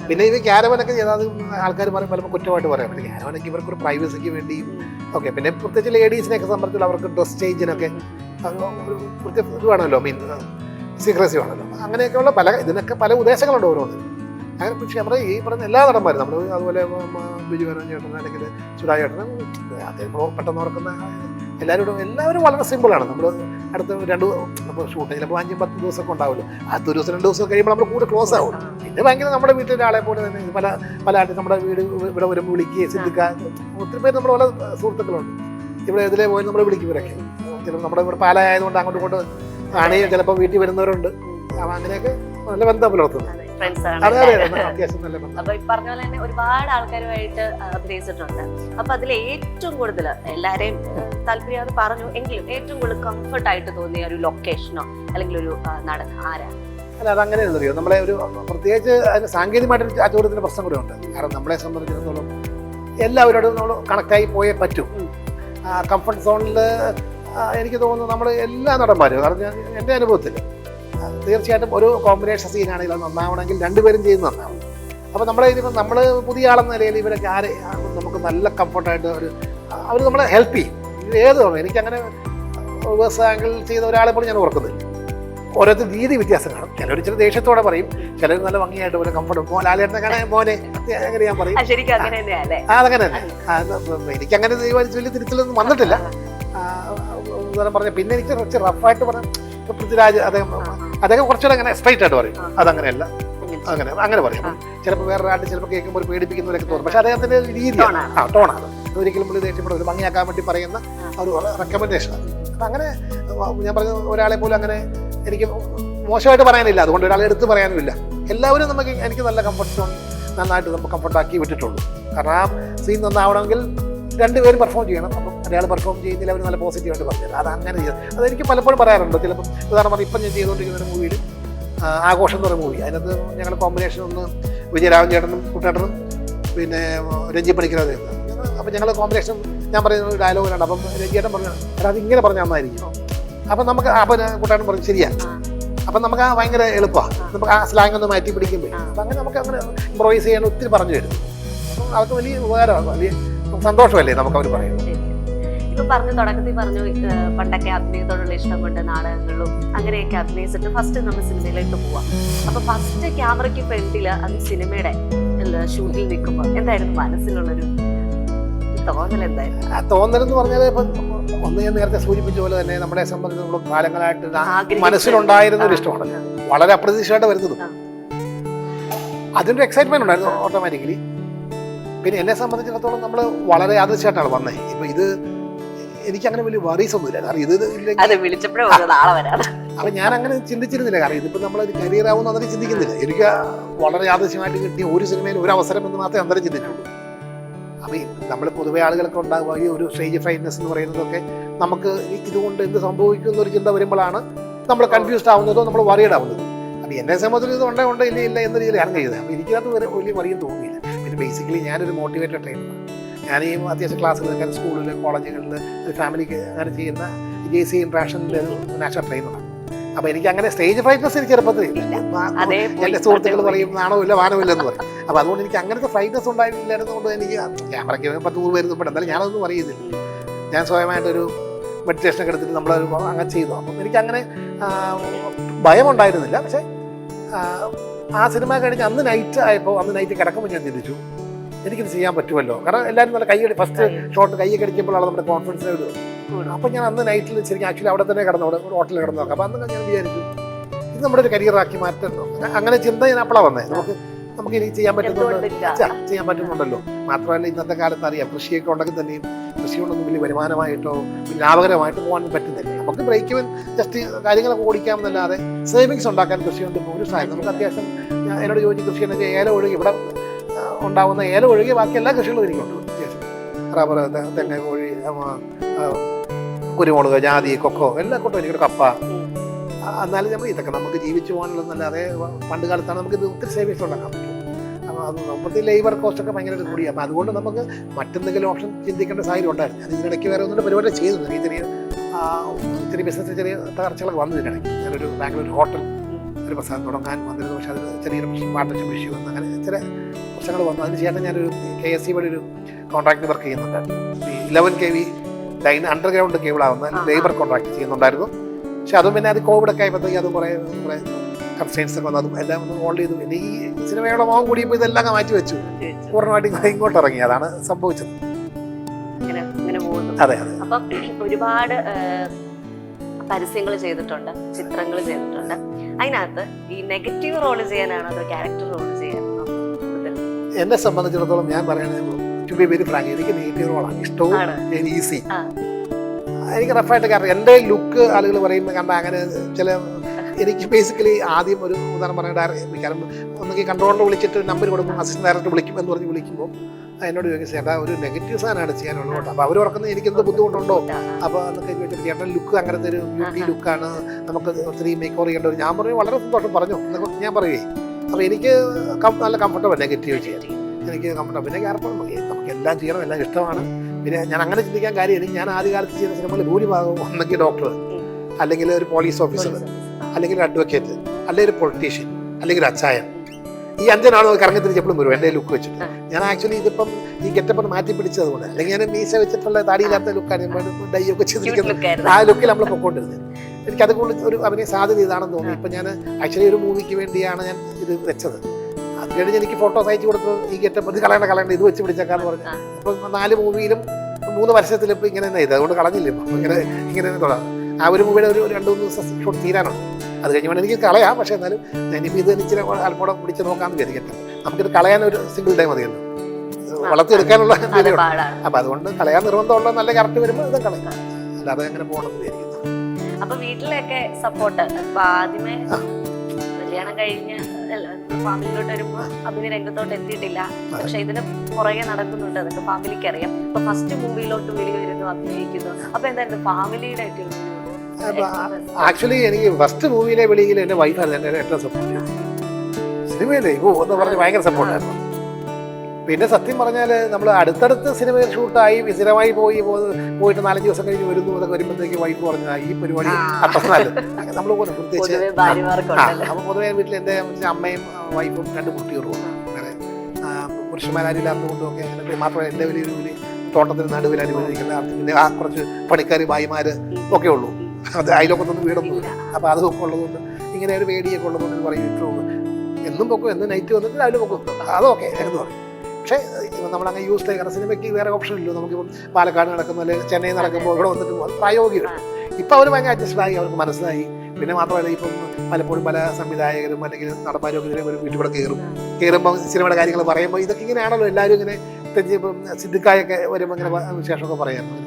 പിന്നെ ഇത് ക്യാരവനൊക്കെ ചെയ്താൽ ആൾക്കാർ പറയും പലപ്പോൾ കുറ്റമായിട്ട് പറയാം. പിന്നെ ക്യാരവനൊക്കെ ഇവർക്ക് ഒരു പ്രൈവസിക്ക് വേണ്ടിയും ഓക്കെ പിന്നെ പ്രത്യേകിച്ച് ലേഡീസിനെയൊക്കെ സംബന്ധിച്ച് അവർക്ക് ഡ്രസ് ചേഞ്ചിനൊക്കെ ഒരു പ്രത്യേക ഇത് വേണമല്ലോ. മീൻ സീക്രസി വേണമല്ലോ. അങ്ങനെയൊക്കെയുള്ള പല ഇതിനൊക്കെ പല ഉദ്ദേശങ്ങളുണ്ട് ഓരോന്നിനും. അങ്ങനെ പക്ഷേ നമ്മുടെ ഈ പറഞ്ഞ എല്ലാ നടന്മാരും നമ്മൾ അതുപോലെ ബിജു മേനോൻ ചേട്ടൻ അല്ലെങ്കിൽ സുരാജ് ചേട്ടൻ അദ്ദേഹം പെട്ടെന്ന് ഓർക്കുന്ന എല്ലാവരും എല്ലാവരും വളരെ സിമ്പിളാണ് നമ്മൾ അടുത്ത രണ്ട് നമ്മൾ ഷൂട്ട് ചിലപ്പോൾ അഞ്ചും പത്ത് ദിവസമൊക്കെ ഉണ്ടാവില്ല. അടുത്ത ഒരു ദിവസം രണ്ട് ദിവസം കഴിയുമ്പോൾ നമ്മൾ കൂടെ ക്ലോസ് ആവും. പിന്നെ ഭയങ്കര നമ്മുടെ വീട്ടിലെ ആളെ പോലെ തന്നെ പല പല ആയിട്ട് നമ്മുടെ വീട് ഇവിടെ വരുമ്പോൾ വിളിക്കുകയും ചിന്തിക്കാൻ ഒത്തിരി പേര് നമ്മുടെ പല സുഹൃത്തുക്കളുണ്ട്. ഇവിടെ ഇതിലെ പോയി നമ്മൾ വിളിക്കും ഇവരൊക്കെ. ചിലപ്പോൾ നമ്മുടെ ഇവിടെ പാലായതുകൊണ്ട് അങ്ങോട്ടും ഇങ്ങോട്ട് ആണെങ്കിൽ ചിലപ്പോൾ വീട്ടിൽ വരുന്നവരുണ്ട്. അങ്ങനെയൊക്കെ നല്ല ബന്ധം പുലർത്തുന്നു. ഫ്രണ്ട്സ് ആണ് അപ്പൊ ഈ പറഞ്ഞ പോലെ തന്നെ ഒരുപാട് ആൾക്കാരുമായിട്ട് അഭിനയിച്ചിട്ടുണ്ട്. അപ്പൊ അതിൽ ഏറ്റവും കൂടുതൽ എല്ലാരെയും താല്പര്യം പറഞ്ഞു എങ്കിലും ഏറ്റവും കൂടുതൽ കംഫർട്ട് ആയിട്ട് തോന്നിയ ഒരു ലൊക്കേഷനോ അല്ലെങ്കിൽ ഒരു നടൻ ആരാ? അല്ല അത് അറിയോ നമ്മളെ ഒരു പ്രത്യേകിച്ച് അതിന് സാങ്കേതികമായിട്ട് ആ ചോദ്യത്തിന് പ്രശ്നം കൂടെ ഉണ്ട്. കാരണം നമ്മളെ സംബന്ധിച്ചിടത്തോളം എല്ലാവരോടും നമ്മൾ കണക്റ്റായി പോയേ പറ്റൂ. കംഫർട്ട് സോണിൽ എനിക്ക് തോന്നുന്നു നമ്മൾ എല്ലാ നടന്മാരും കാരണം എന്റെ അനുഭവത്തിൽ തീർച്ചയായിട്ടും ഒരു കോമ്പിനേഷൻ സീനാണെങ്കിൽ അത് നന്നാവണമെങ്കിൽ രണ്ടുപേരും ചെയ്യുന്നത് നന്നാവും അപ്പോൾ നമ്മളെ ഇതിപ്പോൾ നമ്മൾ പുതിയ ആളെന്ന നിലയിൽ ഇവരൊക്കെ ആരെ നമുക്ക് നല്ല കംഫർട്ടായിട്ട് ഒരു അവർ നമ്മളെ ഹെൽപ്പ് ചെയ്യും ഏത് തോന്നും എനിക്കങ്ങനെ റിവേഴ്സ് ആംഗിൾ ചെയ്ത ഒരാളെ പോലും ഞാൻ ഓർക്കുന്നില്ല ഓരോരുത്തർ രീതി വ്യത്യാസം കാണും ചിലർ ചില ദേഷ്യത്തോടെ പറയും ചിലർ നല്ല ഭംഗിയായിട്ട് പോലെ കംഫർട്ട് മോ ലാലേട്ടനെ കാണാൻ മോനെ അങ്ങനെ ഞാൻ പറയും ആ, അതങ്ങനെ തന്നെ എനിക്കങ്ങനെ വലിയ തിരുത്തലൊന്നും വന്നിട്ടില്ല പറഞ്ഞ പിന്നെ എനിക്ക് കുറച്ച് റഫായിട്ട് പറഞ്ഞ പൃഥ്വിരാജ് അദ്ദേഹം അദ്ദേഹം കുറച്ചുകൂടെ അങ്ങനെ സ്ട്രൈറ്റ് ആയിട്ട് പറയും. അതങ്ങനെയല്ല. അങ്ങനെ അങ്ങനെ പറയും. ചിലപ്പോൾ വേറെ ആട്ട് ചിലപ്പോൾ കേൾക്കുമ്പോൾ ഒരു പേടിപ്പിക്കുന്നവരൊക്കെ തോന്നും. പക്ഷെ അദ്ദേഹത്തിന്റെ രീതിയാണ്. ആ ടോണാണ് ഒരിക്കലും പുള്ളി ദേഷ്യപ്പെടും ഒരു ഭംഗിയാക്കാൻ വേണ്ടി പറയുന്ന ഒരു റെക്കമെൻഡേഷനാണ് അപ്പം അങ്ങനെ ഞാൻ പറഞ്ഞ ഒരാളെ പോലും അങ്ങനെ എനിക്ക് മോശമായിട്ട് പറയാനില്ല. അതുകൊണ്ട് ഒരാളെ എടുത്ത് പറയാനുമില്ല എല്ലാവരും നമുക്ക് എനിക്ക് നല്ല കംഫർട്ട് സോൺ നന്നായിട്ട് നമുക്ക് കംഫർട്ടാക്കി വിട്ടിട്ടുള്ളൂ. കാരണം ആ സീൻ നന്നാവണമെങ്കിൽ രണ്ടുപേരും പെർഫോം ചെയ്യണം. ഒരാൾ പെർഫോം ചെയ്യുന്നില്ല അവർ നല്ല പോസിറ്റീവായിട്ട് പറഞ്ഞത് അത് അങ്ങനെ ചെയ്ത്. അതെനിക്ക് പലപ്പോഴും പറയാറുണ്ട്. ചിലപ്പം ഉദാഹരണം പറഞ്ഞാൽ ഇപ്പം ഞാൻ ചെയ്തുകൊണ്ടിരിക്കുന്ന ഒരു മൂവിയിൽ ആഘോഷം എന്ന് പറയുന്ന മൂവി അതിനകത്ത് ഞങ്ങൾ കോമ്പിനേഷൻ ഒന്ന് വിജയരാമൻ ചേട്ടനും കുട്ടേട്ടനും പിന്നെ രഞ്ജി പണിക്കരാതെ അപ്പം ഞങ്ങൾ കോമ്പിനേഷൻ ഞാൻ പറയുന്ന ഒരു ഡയലോഗിലാണ് അപ്പം രഞ്ജിയേട്ടൻ പറഞ്ഞു എടാ അത് ഇങ്ങനെ പറഞ്ഞാൽ നന്നായിരിക്കും. അപ്പം നമുക്ക് അപ്പം കുട്ടേട്ടൻ പറഞ്ഞു ശരിയാണ്. അപ്പം നമുക്ക് ആ ഭയങ്കര എളുപ്പമാണ് നമുക്ക് ആ സ്ലാങ് ഒന്ന് മാറ്റി പിടിക്കുമ്പോൾ അപ്പം അങ്ങനെ നമുക്ക് അങ്ങനെ ഇമ്പ്രോവൈസ് ചെയ്യാൻ ഒത്തിരി പറഞ്ഞു തരും. അപ്പം അവർക്ക് വലിയ ഉപകാരമാണ്. വലിയ സന്തോഷമല്ലേ നമുക്ക് അവർ പറയുന്നത്. പറഞ്ഞു തുടക്കത്തിൽ പറഞ്ഞു പണ്ടൊക്കെ അഭിനയത്തോടുള്ള ഇഷ്ടം കൊണ്ട് നാടകങ്ങളിലും അങ്ങനെയൊക്കെ അഭിനയിച്ചിട്ട് ഫസ്റ്റ് നമ്മൾ സിനിമയിലേക്ക് പോവാം. അപ്പൊ ഫസ്റ്റ് ക്യാമറയ്ക്ക് ഫ്രണ്ടിൽ അത് സിനിമയുടെ ഷൂട്ടിൽ നിൽക്കുമ്പോൾ എന്തായിരുന്നു മനസ്സിലുള്ളൊരു തോന്നൽ എന്തായിരുന്നു? ആ തോന്നലെന്ന് പറഞ്ഞാൽ ഇപ്പം ഒന്ന് ഞാൻ നേരത്തെ സൂചിപ്പിച്ച പോലെ തന്നെ നമ്മളെ സംബന്ധിച്ച് നമ്മൾ കാലങ്ങളായിട്ട് മനസ്സിലുണ്ടായിരുന്ന ഒരു ഇഷ്ടമാണ്. വളരെ അപ്രതീക്ഷിതമായിട്ട് വരുന്നത്. അതിന്റെ എക്സൈറ്റ്മെന്റ് ഉണ്ടായിരുന്നു ഓട്ടോമാറ്റിക്കലി പിന്നെ എന്നെ സംബന്ധിച്ചിടത്തോളം നമ്മൾ വളരെ ആദർശമായിട്ടാണ് വന്നത്. ഇപ്പൊ ഇത് എനിക്ക് അങ്ങനെ വലിയ വറീസ് ഒന്നുമില്ല. കാരണം ഇത് അപ്പൊ ഞാൻ അങ്ങനെ ചിന്തിച്ചിരുന്നില്ല. കാരണം ഇതിപ്പോ നമ്മൾ കരിയർ ആവുമെന്ന് അന്നേരം ചിന്തിക്കുന്നില്ല. എനിക്ക് വളരെ യാദൃശ്യമായിട്ട് കിട്ടിയ ഒരു സിനിമയിൽ ഒരു അവസരം എന്ന് മാത്രമേ അന്നേരം ചിന്തിച്ചുള്ളൂ അപ്പൊ നമ്മൾ പൊതുവെ ആളുകൾക്ക് ഉണ്ടാകുക ഈ ഒരു സ്റ്റേജ് ഫ്രൈറ്റ്നസ് എന്ന് പറയുന്നതൊക്കെ നമുക്ക് ഇതുകൊണ്ട് എന്ത് സംഭവിക്കും എന്നൊരു ചിന്ത വരുമ്പോഴാണ് നമ്മൾ കൺഫ്യൂസ്ഡ് ആവുന്നതോ നമ്മൾ വറിയഡ് ആവുന്നത്. അപ്പൊ എന്നെ സംബന്ധിച്ച് ഇത് ഉണ്ടേ ഉണ്ടോ ഇല്ല ഇല്ല എന്ന രീതിയിലാണ് കഴിയുന്നത് അപ്പൊ എനിക്കത് വലിയ വറിയും തോന്നിയില്ല. പിന്നെ ബേസിക്കലി ഞാനൊരു മോട്ടിവേറ്റഡ് ട്രെയിനറാണ് ഞാൻ ഈ അത്യാവശ്യം ക്ലാസ്സിലൊക്കെ സ്കൂളിൽ കോളേജുകളിൽ ഫാമിലിക്ക് അങ്ങനെ ചെയ്യുന്ന ജെ സി ഒരു നാഷണൽ ട്രെയിനറാണ് അപ്പൊ എനിക്ക് അങ്ങനെ സ്റ്റേജ് ഫ്രൈറ്റ്നസ് എനിക്ക് ചെറുപ്പത്തിൽ എന്റെ സുഹൃത്തുക്കൾ പറയും നാണോ ഇല്ല വാനോ ഇല്ല എന്ന് പറയും. അപ്പൊ അതുകൊണ്ട് എനിക്ക് അങ്ങനത്തെ ഫ്രൈറ്റ്നസ് ഉണ്ടായിരുന്നില്ലായിരുന്നുകൊണ്ട് എനിക്ക് ക്യാമറയ്ക്ക് പത്ത് നൂറ് പേര് ഇപ്പം എന്തായാലും ഞാനതൊന്നും അറിയുന്നില്ല ഞാൻ സ്വയമായിട്ടൊരു മെഡിറ്റേഷൻ ഒക്കെ എടുത്തിട്ട് നമ്മളൊരു അങ്ങനെ ചെയ്തു. അപ്പം എനിക്ക് അങ്ങനെ ഭയം ഉണ്ടായിരുന്നില്ല പക്ഷെ ആ, ആ സിനിമ കഴിഞ്ഞ് അന്ന് നൈറ്റ് ആയപ്പോൾ അന്ന് നൈറ്റ് കിടക്കുമ്പോൾ ഞാൻ ചിന്തിച്ചു. എനിക്കിത് ചെയ്യാൻ പറ്റുമല്ലോ. കാരണം എല്ലാവരും നല്ല കൈയടി ഫസ്റ്റ് ഷോട്ട് കൈയൊക്കെ അടിക്കുമ്പോഴാണ് നമ്മുടെ കോൺഫിഡൻസ് വരുന്നത് അപ്പം ഞാൻ അന്ന് നൈറ്റിൽ ശരിക്കും ആക്ച്വലി അവിടെ തന്നെ കിടന്നു അവിടെ ഒരു ഹോട്ടലിൽ കിടന്നു നോക്കാം. അപ്പം അന്ന് ഞാൻ വിചാരിച്ചു ഇത് നമ്മുടെ ഒരു കരിയറാക്കി മാറ്റണ്ടോ? അങ്ങ- അങ്ങനെ ചിന്ത ഞാൻ അപ്പോഴാണ് വന്നത് നമുക്ക് നമുക്ക് ഇനി ചെയ്യാൻ പറ്റുന്നുണ്ട്? ചെയ്യാൻ പറ്റുന്നുണ്ടല്ലോ. മാത്രമല്ല ഇന്നത്തെ കാലത്ത് അറിയാം കൃഷിയൊക്കെ ഉണ്ടെങ്കിൽ തന്നെയും കൃഷി കൊണ്ടൊന്നും വലിയ വരുമാനമായിട്ടോ ലാഭകരമായിട്ടോ പോകാൻ പറ്റുന്നില്ല. നമുക്ക് ബ്രേക്ക് ജസ്റ്റ് കാര്യങ്ങളൊക്കെ ഓടിക്കാമെന്നല്ലാതെ സേവിങ്സ് ഉണ്ടാക്കാൻ കൃഷി കൊണ്ട് ഒരു സാധനം നമുക്ക് അത്യാവശ്യം എന്നോട് ചോദിച്ചു കൃഷി എന്ന് വെച്ചാൽ ഏലം ഒഴുകി ഇവിടെ ഉണ്ടാവുന്ന ഏലം ഒഴുകി ബാക്കി എല്ലാ കൃഷികളും എനിക്കുണ്ട് റബ്ബർ തെങ്ങ് കോഴി കുരുമുളക് ജാതി കൊക്കോ എല്ലാം കൊണ്ടും എനിക്കൊരു കപ്പ. ആ, എന്നാലും നമ്മൾ ഇതൊക്കെ നമുക്ക് ജീവിച്ചു പോകാനുള്ളതല്ലാതെ പണ്ട് കാലത്താണ് നമുക്ക് ഇത് ഒത്തിരി സേവിങ്സ് ഉണ്ടാക്കാൻ പറ്റും. അപ്പോൾ അത് നമ്മുടെ ലേബർ കോസ്റ്റ് ഒക്കെ ഭയങ്കര കൂടി അപ്പം അതുകൊണ്ട് നമുക്ക് മറ്റെന്തെങ്കിലും ഓപ്ഷൻ ചിന്തിക്കേണ്ട സാഹചര്യം ഉണ്ടായിരുന്നു. അത് ഇതിനിടയ്ക്ക് വേറെ ഒന്നും പരിപാടി ചെയ്തു ഈ ചെറിയ ചെറിയ ബിസിനസ് ചെറിയ തകർച്ചകളൊക്കെ വന്നു ഇതിനിടയ്ക്ക്. ഞാനൊരു ബാംഗ്ലൂർ ഹോട്ടൽ ഒരു പ്രസ്ഥാനം തുടങ്ങാൻ വന്നിരുന്നു. പക്ഷേ അതിൽ ചെറിയൊരു പാർട്ണർഷിപ്പ് ഇഷ്യൂ വന്ന് അങ്ങനെ ചില പ്രശ്നങ്ങൾ വന്നു. അതിന് ശേഷം ഞാനൊരു കെ എസ് സി വഴി ഒരു കോൺട്രാക്ട് വർക്ക് ചെയ്യുന്നുണ്ടായിരുന്നു ഈ eleven K V line underground cable ആവുന്ന. ലേബർ കോൺട്രാക്ട് ചെയ്യുന്നുണ്ടായിരുന്നു. പക്ഷെ അതും പിന്നെ അത് കോവിഡ് ഒക്കെ ആയപ്പോഴത്തേക്ക് അത് കുറേ കുറേ കൺസ്ട്രെയിൻസ് ഒക്കെ വന്നു. അതും എല്ലാം ഒന്ന് ഹോൾഡ് ചെയ്തു. പിന്നെ ഈ സിനിമയുടെ മോഹം കൂടിയപ്പോൾ ഇതെല്ലാം മാറ്റി വെച്ചു. പൂർണമായിട്ട് ഇങ്ങോട്ട് ഇറങ്ങി അതാണ് സംഭവിച്ചത്. അതെ അതെ. അപ്പം ഒരുപാട് പരസ്യങ്ങൾ ചെയ്തിട്ടുണ്ട്. ചിത്രങ്ങൾ ചെയ്തിട്ടുണ്ട്. അതിനകത്ത് ഈ നെഗറ്റീവ് റോൾ ചെയ്യാനാണ് അതോ ക്യാരക്ടർ റോൾ ചെയ്യാനാണോ കൂടുതൽ എന്നെ സംബന്ധിച്ചിടത്തോളം ഞാൻ പറയുന്നത് ടു ബി വെരി ഫ്രാങ്ക് എനിക്ക് നെഗറ്റീവ് റോളാണ് ഇഷ്ടവും. ഈസി. എനിക്ക് റഫായിട്ട് കാരണം എന്റെ ലുക്ക് ആളുകൾ പറയുമ്പോൾ കണ്ട അങ്ങനെ ചില എനിക്ക് ബേസിക്കലി ആദ്യം ഒരു ഉദാഹരണം പറഞ്ഞ കാരണം ഒന്നെങ്കിൽ കൺട്രോളിൽ വിളിച്ചിട്ട് നമ്പർ കൊടുക്കും അസിസ്റ്റന്റ് ഡയറക്ടർ വിളിക്കും എന്ന് പറഞ്ഞ് വിളിക്കുമ്പോൾ എന്നോട് ചോദിക്കും ചേട്ടാ ഒരു നെഗറ്റീവ് സാധനമാണ് ചെയ്യാനുള്ളത് കേട്ടോ? അപ്പോൾ അവർ ഉറക്കുന്നത് എനിക്ക് എന്ത് ബുദ്ധിമുട്ടുണ്ടോ അപ്പോൾ എന്നൊക്കെ ചോദിച്ചാൽ ചേട്ടൻ ലുക്ക് അങ്ങനത്തെ ഒരു ബ്യൂട്ടി ലുക്കാണ് നമുക്ക് ഒത്തിരി മേക്ക് ഓവർ ചെയ്യേണ്ടത് ഒരു ഞാൻ പറഞ്ഞു വളരെ സന്തോഷം പറഞ്ഞു. എന്നൊക്കെ ഞാൻ പറയുകയെ അപ്പോൾ എനിക്ക് നല്ല കംഫർട്ടബിൾ നെഗറ്റീവ് ചെയ്യാൻ എനിക്ക് കംഫർട്ടബിൾ പിന്നെ കാരണം നമുക്ക് എല്ലാം ചെയ്യണം എല്ലാം ഇഷ്ടമാണ്. പിന്നെ ഞാൻ അങ്ങനെ ചിന്തിക്കാൻ കാര്യമില്ല. ഞാൻ ആദ്യ കാലത്ത് ചെയ്യുന്ന സിനിമയിൽ ഭൂരിഭാഗവും ഒന്നെങ്കിൽ ഡോക്ടർ അല്ലെങ്കിൽ ഒരു പോലീസ് ഓഫീസർ അല്ലെങ്കിൽ ഒരു അഡ്വക്കേറ്റ് അല്ലെങ്കിൽ ഒരു പൊളിറ്റീഷ്യൻ അല്ലെങ്കിൽ ഒരു അച്ചായൻ ഈ അഞ്ചനാണ് കറങ്ങി തിരിച്ചപ്പോഴും വരും എന്റെ ലുക്ക് വെച്ചിട്ട്. ഞാൻ ആക്ച്വലി ഇതിപ്പം ഈ ഗെറ്റപ്പ് മാറ്റി പിടിച്ചതുകൊണ്ട് അല്ലെങ്കിൽ ഞാൻ മീശ വെച്ചിട്ടുള്ള താടിയില്ലാത്ത ലുക്കാണ് ഡൈ ഒക്കെ ചെയ്തിരിക്കുന്നത് ആ ലുക്കിൽ നമ്മൾ പൊക്കോണ്ടിരുന്നത് എനിക്ക് അതുകൊണ്ട് ഒരു അഭിനയ സാധ്യത ഇതാണെന്ന് തോന്നി. ഇപ്പം ഞാൻ ആക്ച്വലി ഒരു മൂവിക്ക് വേണ്ടിയാണ് ഞാൻ ഇത് വെച്ചത്. അത് കഴിഞ്ഞ് എനിക്ക് ഫോട്ടോസ് അയച്ചു കൊടുത്തു ഈ ഗെറ്റപ്പ് ഇത് കളയണ്ട കളയണ്ട ഇത് വെച്ച് പിടിച്ചേക്കാന്ന് പറഞ്ഞു. അപ്പം നാല് മൂവിയിലും മൂന്ന് വർഷത്തിൽ ഇപ്പം ഇങ്ങനെ തന്നെ ഇത്. അതുകൊണ്ട് കളഞ്ഞില്ല ഇപ്പം. ഇങ്ങനെ ഇങ്ങനെ തന്നെ തുടങ്ങാം ആ ഒരു മൂവിയുടെ ഒരു രണ്ട് മൂന്ന് ദിവസം ഷോട്ട് തീരാനാണ്. അത് കഴിഞ്ഞ് വേണം എനിക്ക് കളയാം. പക്ഷേ എന്നാലും ഞാനിപ്പോൾ ഇത് ഇച്ചിരി അല്പോടെ പിടിച്ച് നോക്കാമെന്ന് വിചാരിക്കട്ടെ. നമുക്കിത് കളയാൻ ഒരു സിംഗിൾ ഡേ മതിയല്ലോ. വളർത്തിയെടുക്കാനുള്ള അപ്പം അതുകൊണ്ട് കളയാൻ നിർബന്ധമുള്ള നല്ല കറക്റ്റ് വരുമ്പോൾ ഇത് കളയാം. അല്ലാതെ അങ്ങനെ പോകണമെന്ന് വിചാരിക്കുന്നു. അപ്പൊ വീട്ടിലൊക്കെ സപ്പോർട്ട് അപ്പൊ ആദ്യമേ. കല്യാണം കഴിഞ്ഞ് ഫാമിലിയിലോട്ട് വരുമ്പോ അഭിനയ രംഗത്തോട്ട് എത്തിയിട്ടില്ല. പക്ഷെ ഇതിന് പുറകെ നടക്കുന്നുണ്ട്. അതൊക്കെ ഫാമിലിക്ക് അറിയാം. അപ്പൊ ഫസ്റ്റ് മൂവിയിലോട്ട് വിളി വരുന്നു അഭിനയിക്കുന്നു. അപ്പൊ എന്തായിരുന്നു? ഫാമിലിയുടെ ഏറ്റവും? ആക്ച്വലി എനിക്ക് ഫസ്റ്റ് മൂവിയിലെ വിളിയിൽ എന്റെ വൈഫായിരുന്നു എന്റെ ഏറ്റവും സപ്പോർട്ട് സിനിമയിലെ ഓ എന്ന് പറഞ്ഞ് ഭയങ്കര സപ്പോർട്ടായിരുന്നു പിന്നെ സത്യം പറഞ്ഞാൽ നമ്മൾ അടുത്തടുത്ത് സിനിമയിൽ ഷൂട്ടായി സ്ഥിരമായി പോയി പോയിട്ട് നാലഞ്ച് ദിവസം കഴിഞ്ഞ് വരുന്നു അതൊക്കെ വരുമ്പോഴത്തേക്ക് വൈഫ് പറഞ്ഞു ഈ പരിപാടി ആ. അത്രനല്ല നമ്മൾ പ്രത്യേകിച്ച് അപ്പം പൊതുവേ വീട്ടിൽ എന്റെ അമ്മയും വൈഫും രണ്ട് കുട്ടികളും അങ്ങനെ ഒക്കെ അങ്ങനെ മാത്രമല്ല എന്റെ വലിയ വലിയ തോട്ടത്തിന് നടുവിൽ അനുവദിക്കുന്ന പിന്നെ ആ കുറച്ച് പണിക്കാർ ഭായിമാർ ഒക്കെ ഉള്ളൂ. അത് അതിലൊക്കെ വീടൊന്നും ഇല്ല. അപ്പൊ അതൊക്കെ ഉള്ളതുകൊണ്ട് ഇങ്ങനെ ഒരു പേടിയൊക്കെ ഉള്ളതുകൊണ്ട് പറയും ഇട്ടു എന്നും പൊക്കും എന്നും നൈറ്റ് വന്നിട്ട് രാവിലെ പൊക്കും. അതൊക്കെ എന്ന് പറയും. പക്ഷേ നമ്മളങ്ങനെ യൂസ് ചെയ്യാൻ കാരണം സിനിമയ്ക്ക് വേറെ ഓപ്ഷൻ ഇല്ലല്ലോ. നമുക്കിപ്പം പാലക്കാട് നടക്കുന്ന അല്ലെങ്കിൽ ചെന്നൈ നടക്കുമ്പോൾ ഇവിടെ വന്നിട്ട് അത് പ്രായോഗികമാണ് ഇപ്പം അവർ ഭയങ്കര അഡ്ജസ്റ്റഡ് ആയി അവർക്ക് മനസ്സിലായി. പിന്നെ മാത്രമല്ല ഇപ്പം പലപ്പോഴും പല സംവിധായകരും അല്ലെങ്കിൽ നടന്മാരും ഒക്കെ ഒരു വീട്ടിൽ കയറും. കയറുമ്പോൾ സിനിമയുടെ കാര്യങ്ങൾ പറയുമ്പോൾ ഇതൊക്കെ ഇങ്ങനെയാണല്ലോ എല്ലാവരും ഇങ്ങനെ തെഞ്ചി ഇപ്പം സിദ്ധിക്കായൊക്കെ വരുമ്പോൾ ഇങ്ങനെ വിശേഷമൊക്കെ പറയാറുണ്ട്.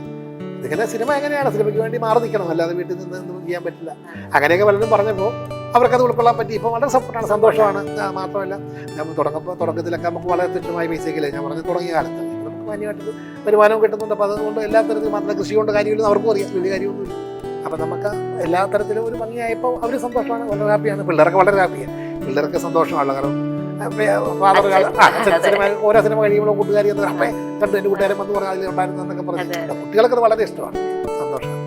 ഇതിങ്ങനെ സിനിമ എങ്ങനെയാണ്? സിനിമയ്ക്ക് വേണ്ടി മാറി നിൽക്കണം. അല്ലാതെ വീട്ടിൽ നിന്ന് ചെയ്യാൻ പറ്റില്ല. അങ്ങനെയൊക്കെ പലരും പറഞ്ഞപ്പോൾ അവർക്കത് ഉൾക്കൊള്ളാൻ പറ്റി. ഇപ്പോൾ വളരെ സപ്പോർട്ടാണ് സന്തോഷമാണ്. മാത്രമല്ല നമ്മൾ തുടങ്ങുമ്പോൾ തുടക്കത്തിലൊക്കെ നമുക്ക് വളരെ തുച്ഛമായ പൈസയ്ക്കില്ലേ ഞാൻ പറഞ്ഞ് തുടങ്ങിയ കാലത്ത്. നമുക്ക് മാന്യമായിട്ട് വരുമാനവും കിട്ടുന്നുണ്ട്. അപ്പോൾ അതുകൊണ്ട് എല്ലാ തരത്തിലും മാത്രം കൃഷി കൊണ്ട് കാര്യമില്ല അവർക്കും അറിയാം. വലിയ കാര്യമൊന്നുമില്ല അപ്പം നമുക്ക് എല്ലാ തരത്തിലും ഒരു ഭംഗിയായപ്പോൾ അവർ സന്തോഷമാണ് വളരെ ഹാപ്പിയാണ്. പിള്ളേർക്ക് വളരെ ഹാപ്പിയാണ് പിള്ളേർക്ക് സന്തോഷമാണ് കാരണം ഫാദർ അച്ഛൻ- സിനിമ ഓരോ സിനിമ കഴിയുമ്പോൾ കൂട്ടുകാരി എന്ന് അപ്പേ കണ്ടു എന്റെ കൂട്ടുകാരെ വന്ന് പറഞ്ഞാൽ അതിലുണ്ടായിരുന്നു എന്നൊക്കെ പറഞ്ഞു കുട്ടികൾക്ക് അത് വളരെ ഇഷ്ടമാണ്. സന്തോഷം.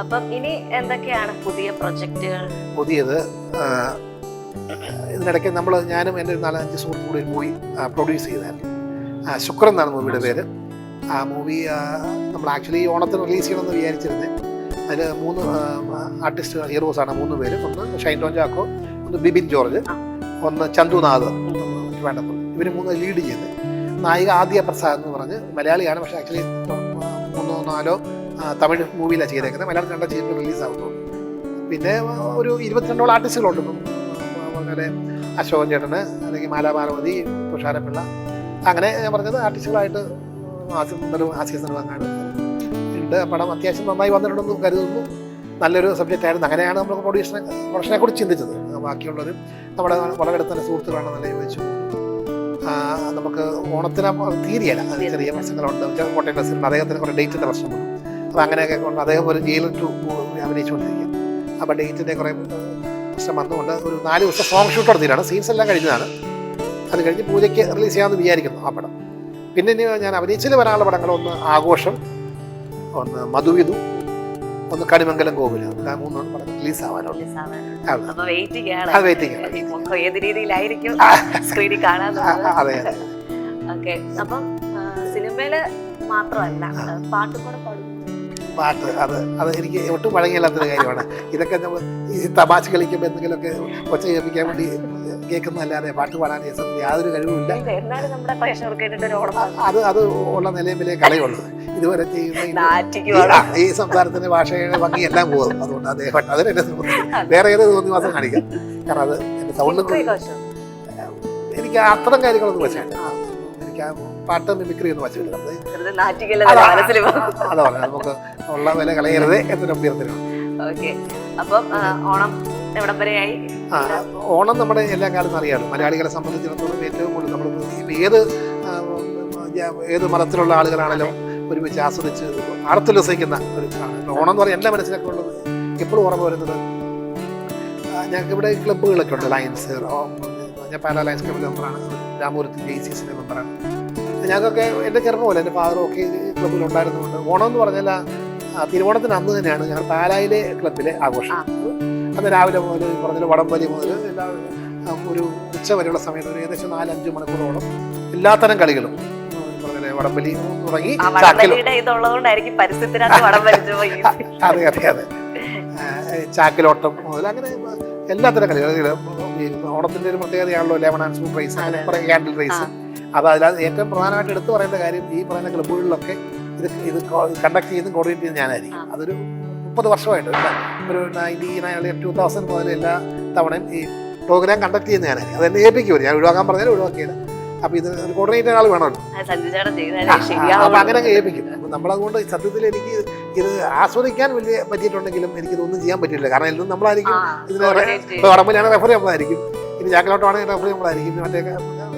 അപ്പം ഇനി എന്തൊക്കെയാണ് പുതിയ പ്രൊജക്റ്റുകൾ? പുതിയത് ഇതിനിടയ്ക്ക് നമ്മൾ ഞാനും എന്റെ ഒരു നാലഞ്ച് സുഹൃത്തും കൂടി ഒരു മൂവി പ്രൊഡ്യൂസ് ചെയ്തായിരുന്നു. ആ, ശുക്രൻ എന്നാണ് മൂവിയുടെ പേര്. ആ മൂവി നമ്മൾ ആക്ച്വലി ഓണത്തിന് റിലീസ് ചെയ്യണമെന്ന് വിചാരിച്ചിരുന്നത് അതിൽ മൂന്ന് ആർട്ടിസ്റ്റ് ഹീറോസാണ് മൂന്ന് പേര്. ഒന്ന് ഷൈൻ ടോൺ ചാക്കോ ഒന്ന് ബിബിൻ ജോർജ്. ഒന്ന് ചന്തുനാഥ് വേണ്ടപ്പോൾ ഇവർ മൂന്ന് ലീഡ് ചെയ്ത് നായിക ആദ്യ പ്രസാദ് എന്ന് പറഞ്ഞ് മലയാളിയാണ്. പക്ഷേ ആക്ച്വലി മൂന്നോ നാലോ തമിഴ് മൂവിയിലാണ് ചെയ്തേക്കുന്നത്. മലയാളം രണ്ടാം ചെയ്തിട്ട് റിലീസാവുന്നു പിന്നെ ഒരു ഇരുപത്തിരണ്ടോളം ആർട്ടിസ്റ്റുകളുണ്ട് അങ്ങനെ അശോകൻ ചേട്ടന് അല്ലെങ്കിൽ മാലാപാർവതി തുഷാരപ്പിള്ള അങ്ങനെ ഞാൻ പറഞ്ഞത് ആർട്ടിസ്റ്റുകളായിട്ട് ആസിഫും ആസിഫ് ഉണ്ട്. പടം അത്യാവശ്യം നന്നായി വന്നിട്ടുണ്ടെന്ന് കരുതുന്നു. നല്ലൊരു സബ്ജക്റ്റ് ആയിരുന്നു. അങ്ങനെയാണ് നമ്മൾ പ്രൊഡ്യൂഷനെ പ്രൊഡക്ഷനെ കുറിച്ച് ചിന്തിച്ചത്. ബാക്കിയുള്ളവർ നമ്മുടെ വളരെ അടുത്ത സുഹൃത്തുക്കളാണ് നല്ല ചോദിച്ചു. നമുക്ക് ഓണത്തിന് തീരിയല്ല ചെറിയ പ്രശ്നങ്ങളുണ്ട്. കോട്ടയം ബസ്സിൽ അദ്ദേഹത്തിന് കുറേ ഡേറ്റിന്റെ പ്രശ്നമുണ്ട് അപ്പോൾ അങ്ങനെയൊക്കെ കൊണ്ട് അദ്ദേഹം ഒരു ജയിലിൽ ടു അഭിനയിച്ചുകൊണ്ടിരിക്കുക അപ്പോൾ ഡേറ്റിന്റെ കുറേ പ്രശ്നം വന്നുകൊണ്ട് ഒരു നാല് ദിവസം സോങ് ഷൂട്ട് നടത്തിയിട്ടാണ്. സീൻസ് എല്ലാം കഴിഞ്ഞതാണ്. അത് കഴിഞ്ഞ് പൂജയ്ക്ക് റിലീസ് ചെയ്യാമെന്ന് വിചാരിക്കുന്നു ആ പടം. പിന്നെ ഇനി ഞാൻ അഭിനയിച്ചിൽ വരാനുള്ള പടങ്ങൾ ഒന്ന് ആഘോഷം ഒന്ന് മധുവിധു ഒന്ന് കണിമംഗലം കോവിൽ മൂന്ന് പടം റിലീസ് ആവാനുണ്ട്. അപ്പൊ <laughs> സിനിമയിൽ മാത്രമല്ല. പാട്ടും കൂടെ പാടും. പാട്ട്. അത് അത് എനിക്ക് ഒട്ടും പഴങ്ങില്ലാത്തൊരു കാര്യമാണ്. ഇതൊക്കെ നമ്മൾ ഈ തമാശ കളിക്കുമ്പോൾ എന്തെങ്കിലുമൊക്കെ ഒച്ച കേൾപ്പിക്കാൻ വേണ്ടി കേൾക്കുന്നതല്ലാതെ പാട്ട് പാടാൻ യാതൊരു കഴിവുമില്ല അത് അത് ഉള്ള നിലയിലെ കളയുള്ളൂ ഇതുവരെ ചെയ്യുന്ന ഈ- സംസാരത്തിന്റെ ഭാഷയുടെ ഭംഗി എല്ലാം പോകും. അതുകൊണ്ട് അദ്ദേഹം അതിന് എന്നെ തോന്നുന്നു വേറെ ഏത് തോന്നി മാസം കാണിക്കാം. കാരണം അത് എന്റെ സൗണ്ട് എനിക്ക് അത്തരം കാര്യങ്ങളൊന്നും വെച്ചാൽ എനിക്ക് ആ പാട്ട് മിമിക്രി എന്ന് അതാ. പറഞ്ഞത്. നമുക്ക് ഉള്ള വില കളയരുത് എന്നൊരു അഭ്യർത്ഥന. അപ്പം ഓണം ഓണം നമ്മുടെ എല്ലാ കാലത്തും അറിയാമല്ലോ മലയാളികളെ സംബന്ധിച്ചിടത്തോളം ഏറ്റവും കൂടുതൽ നമ്മൾ ഏത് ഏത് മതത്തിലുള്ള ആളുകളാണെങ്കിലും ഒരുമിച്ച് ആസ്വദിച്ച് ആർത്തുല്ലസിക്കുന്ന ഒരു ഓണം എന്ന് പറഞ്ഞാൽ എന്റെ മനസ്സിലൊക്കെ ഉള്ളത് എപ്പോഴും ഓർമ്മ വരുന്നത് ഞങ്ങൾക്ക് ഇവിടെ ക്ലബ്ബുകളൊക്കെ ഉണ്ട്. ലയൻസ് ഞാൻ പാല ലയൻസ് ക്ലബ്ബിലെ മെമ്പറാണ് രാമപുരത്ത് ജെ സി സിന്റെ മെമ്പറാണ് ഞങ്ങൾക്കൊക്കെ എന്റെ ചെറുപ്പം പോലെ എന്റെ ഫാദറും ഒക്കെ ഈ ക്ലബ്ബിൽ ഉണ്ടായിരുന്നുണ്ട് ഓണം എന്ന് പറഞ്ഞാൽ തിരുവോണത്തിന് അന്ന് തന്നെയാണ് ഞങ്ങൾ പാലായിലെ ക്ലബ്ബിലെ ആഘോഷം അന്ന് രാവിലെ മുതൽ പറഞ്ഞാൽ പറഞ്ഞ വടംവലി മുതൽ എല്ലാ ഒരു ഉച്ച വരെയുള്ള സമയത്ത് ഒരു ഏകദേശം നാലഞ്ച് മണിക്കൂറോളം എല്ലാത്തരം കളികളും വടംവലി തുടങ്ങി <laughs> അതെ അതെ അതെ. ചാക്കിലോട്ടം മുതൽ അങ്ങനെ എല്ലാത്തരം കളികളും ഓണത്തിന്റെ ഒരു പ്രത്യേകതയാണല്ലോ ലെമൺ ആൻഡ് സൂപ്പർ റൈസ് അങ്ങനെ അതെ. കുറെ ക്യാൻഡിൽ റേസ് അപ്പോൾ അതിൽ ഏറ്റവും പ്രധാനമായിട്ട് എടുത്തു പറയേണ്ട കാര്യം ഈ പറയുന്ന ക്ലബ്ബുകളിലൊക്കെ ഇത് ഇത് കണ്ടക്ട് ചെയ്തും കോർഡിനേറ്റ് ചെയ്ത് ഞാനായിരിക്കും. അതൊരു മുപ്പത് വർഷമായിട്ട് ഒരു നയന്റി നയൻ ടൂ തൗസൻഡ് മുതൽ എല്ലാ തവണയും ഈ പ്രോഗ്രാം കണ്ടക്ട് ചെയ്യുന്ന ഞാനായിരിക്കും. അതെന്നെ ഏൽപ്പിക്കുമോ ഞാൻ ഒഴിവാക്കാൻ പറഞ്ഞാൽ ഒഴിവാക്കിയത് അപ്പോൾ ഇത് ഒരു കോർഡിനേറ്റർ ആൾ വേണമല്ലോ. അപ്പോൾ അങ്ങനെ അങ്ങ് ഏൽപ്പിക്കും. അപ്പൊ നമ്മളതുകൊണ്ട് സത്യത്തിൽ എനിക്ക് ഇത് ആസ്വദിക്കാൻ വലിയ പറ്റിയിട്ടുണ്ടെങ്കിലും എനിക്ക് ഇതൊന്നും ചെയ്യാൻ പറ്റില്ല കാരണം ഇതൊന്നും നമ്മളായിരിക്കും ഇതിന് ഉടമ്പിലാണ് റെഫർ നമ്മളായിരിക്കും. ഇനി ജാക്കലോട്ടാണെങ്കിൽ റെഫർ നമ്മളായിരിക്കും. ഇനി മറ്റേ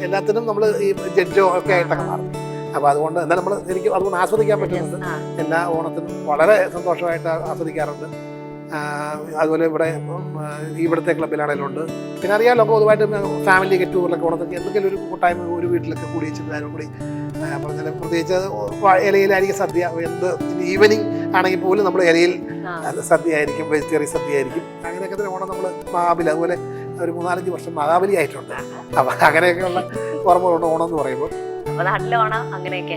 എല്ലാത്തിനും നമ്മൾ ഈ ജഡ്ജോ ഒക്കെ ആയിട്ടൊക്കെ മാറും. അപ്പോൾ അതുകൊണ്ട് എന്നാൽ നമ്മൾ എനിക്ക് അതുകൊണ്ട് ആസ്വദിക്കാൻ പറ്റുന്നത് എല്ലാ ഓണത്തിനും വളരെ സന്തോഷമായിട്ട് ആസ്വദിക്കാറുണ്ട്. അതുപോലെ ഇവിടെ ഇവിടുത്തെ ക്ലബ്ബിലാണെങ്കിലും ഉണ്ട്. പിന്നെ അറിയാമല്ലോ പൊതുവായിട്ട് ഫാമിലി ഗെറ്റ് ടൂറിലൊക്കെ ഓണത്തിന് എന്തെങ്കിലും ഒരു കൂട്ടായ്മ ഒരു വീട്ടിലൊക്കെ കൂടി വെച്ചിട്ടുണ്ടായാലും കൂടി പറഞ്ഞാൽ പ്രത്യേകിച്ച് ഇലയിലായിരിക്കും സദ്യ. എന്ത് ഈവനിങ് ആണെങ്കിൽ പോലും നമ്മൾ ഇലയിൽ സദ്യ ആയിരിക്കും വെജിറ്റേറിയൻ സദ്യ ആയിരിക്കും അങ്ങനെയൊക്കെ തന്നെ ഓണം നമ്മൾ മാവിൽ അതുപോലെ ഒരു മൂന്നാലഞ്ച് വർഷം മഹാബലി ആയിട്ടുണ്ട്. അപ്പൊ അങ്ങനെയൊക്കെയുള്ള ഓർമ്മകളുണ്ട് ഓണം എന്ന് പറയുമ്പോൾ നാട്ടിലെ ഓണം അങ്ങനെയൊക്കെ.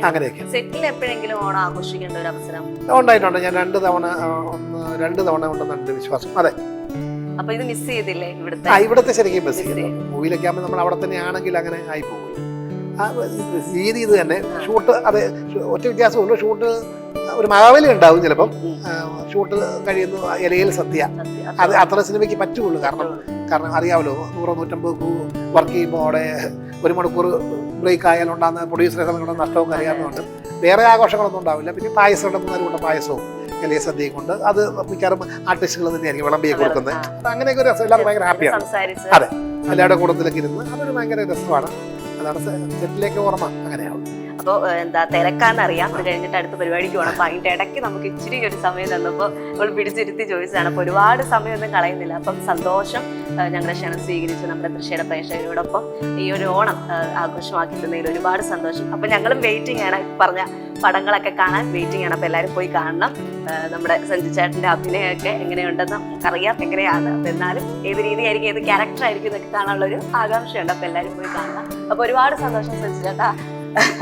സെറ്റിൽ എപ്പോഴെങ്കിലും ഓണം ആഘോഷിക്കേണ്ട ഒരു അവസരം? ഉണ്ടായിട്ടുണ്ട്. ഞാൻ രണ്ട് തവണ ഒന്ന് രണ്ട് തവണ ഉണ്ടെന്ന് എന്റെ വിശ്വാസം. അതെ. അപ്പൊ ഇത് മിസ് ചെയ്തില്ലേ ഇവിടുത്തെ? ആ ഇവിടുത്തെ ശരിക്കും മിസ് ചെയ്തു. മൂവിയിലൊക്കെ ആകുമ്പോൾ നമ്മൾ അവിടെ തന്നെ ആണെങ്കിൽ അങ്ങനെ ആയി പോകും. രീതി ഇത് തന്നെ ഷൂട്ട് അതെ ഒറ്റ വ്യത്യാസമുള്ളൂ ഷൂട്ട് ഒരു മഹാബലി ഉണ്ടാവും ചിലപ്പം. ഷൂട്ട് കഴിയുന്നു ഇലയിൽ സദ്യ. സത്യം. അത് അത്ര സിനിമയ്ക്ക് പറ്റുള്ളൂ. കാരണം കാരണം അറിയാമല്ലോ നൂറോ നൂറ്റമ്പത് വർക്ക് ചെയ്യുമ്പോൾ അവിടെ ഒരു മണിക്കൂർ ബ്രേക്ക് ആയാലും ഉണ്ടാകുന്ന പ്രൊഡ്യൂസറെ സമയം നഷ്ടവും അറിയാവുന്നതുകൊണ്ട് വേറെ ആഘോഷങ്ങളൊന്നും ഉണ്ടാവില്ല. പിന്നെ പായസം ഉണ്ടെന്ന് കൊണ്ട് പായസവും ഇലയെ സദ്യയും കൊണ്ട് അത് മിക്കവാറും ആർട്ടിസ്റ്റുകൾ തന്നെയായിരിക്കും വിളമ്പിയെ കൊടുക്കുന്നത്. അങ്ങനെയൊക്കെ ഒരു രസം. എല്ലാവരും ഭയങ്കര ഹാപ്പിയാണ് അതെ. എല്ലാവരുടെ കൂട്ടത്തിലൊക്കെ ഇരുന്ന് അതൊരു ഭയങ്കര രസമാണ്. അതാണ് സെറ്റിലേക്ക് ഓർമ്മ. അങ്ങനെയാവും. അപ്പൊ ഏഹ്, എന്താ തിരക്കാന്നറിയാം. അത് കഴിഞ്ഞിട്ട് അടുത്ത പരിപാടിക്ക് പോകണം അപ്പോൾ അതിന്റെ ഇടയ്ക്ക് നമുക്ക് ഇച്ചിരി ഒരു സമയം തന്നപ്പോൾ നമ്മൾ പിടിച്ചിരുത്തി ചോദിച്ചതാണ്. അപ്പോൾ ഒരുപാട് സമയമൊന്നും കളയുന്നില്ല. അപ്പം സന്തോഷം ഞങ്ങളുടെ ക്ഷണം സ്വീകരിച്ച് നമ്മുടെ തൃശ്ശൂരുടെ പ്രേക്ഷകരോടൊപ്പം ഈ ഒരു ഓണം ആഘോഷമാക്കി തന്നതിൽ ഒരുപാട് സന്തോഷം. അപ്പം ഞങ്ങളും വെയിറ്റിംഗ് ആണ്. പറഞ്ഞ പടങ്ങളൊക്കെ കാണാൻ വെയിറ്റിംഗ് ആണ്. അപ്പോൾ എല്ലാവരും പോയി കാണണം. നമ്മുടെ സഞ്ജു ചേട്ടന്റെ അഭിനയമൊക്കെ എങ്ങനെയുണ്ടെന്ന് നമുക്കറിയാം എങ്ങനെയാണ്. അപ്പം എന്നാലും ഏത് രീതിയായിരിക്കും ഏത് ക്യാരക്ടർ ആയിരിക്കും എന്നൊക്കെ കാണാനുള്ളൊരു ആകാംക്ഷയുണ്ട്. അപ്പോൾ എല്ലാവരും പോയി കാണണം. അപ്പോൾ ഒരുപാട് സന്തോഷം സഞ്ജു ചേട്ടാ.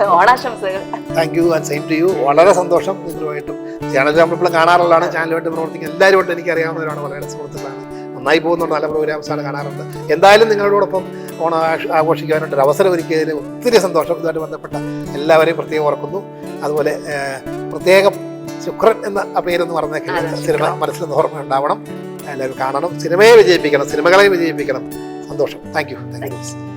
ഓണാശംസകൾ. Thank you and same to you വളരെ സന്തോഷം നിങ്ങളുമായിട്ടും. ചാനൽ നമ്മളിപ്പോൾ കാണാറുള്ളതാണ്. ചാനലുമായിട്ട് പ്രവർത്തിക്കുന്ന എല്ലാവരുമായിട്ട് എനിക്ക് അറിയാവുന്നവരാണ് വളരെ സുഹൃത്തുക്കളാണ്. നന്നായി പോകുന്നുണ്ട്. നല്ല പ്രോഗ്രാംസാണ് കാണാറുണ്ട്. എന്തായാലും നിങ്ങളോടൊപ്പം ഓണം ആഘോഷ- ആഘോഷിക്കാനായിട്ട് ഒരു അവസരം ഒരുക്കിയതിൽ ഒത്തിരി സന്തോഷം. ഇതുമായിട്ട് ബന്ധപ്പെട്ട എല്ലാവരെയും പ്രത്യേകം ഓർക്കുന്നു. അതുപോലെ പ്രത്യേകം ശുക്രൻ എന്ന പേരെന്ന് പറഞ്ഞേക്കില്ല സിനിമ മനസ്സിൽ മനസ്സിൽ ഓർമ്മ ഉണ്ടാവണം. എല്ലാവരും കാണണം. സിനിമയെ വിജയിപ്പിക്കണം. സിനിമകളെ വിജയിപ്പിക്കണം. സന്തോഷം. Thank you thank you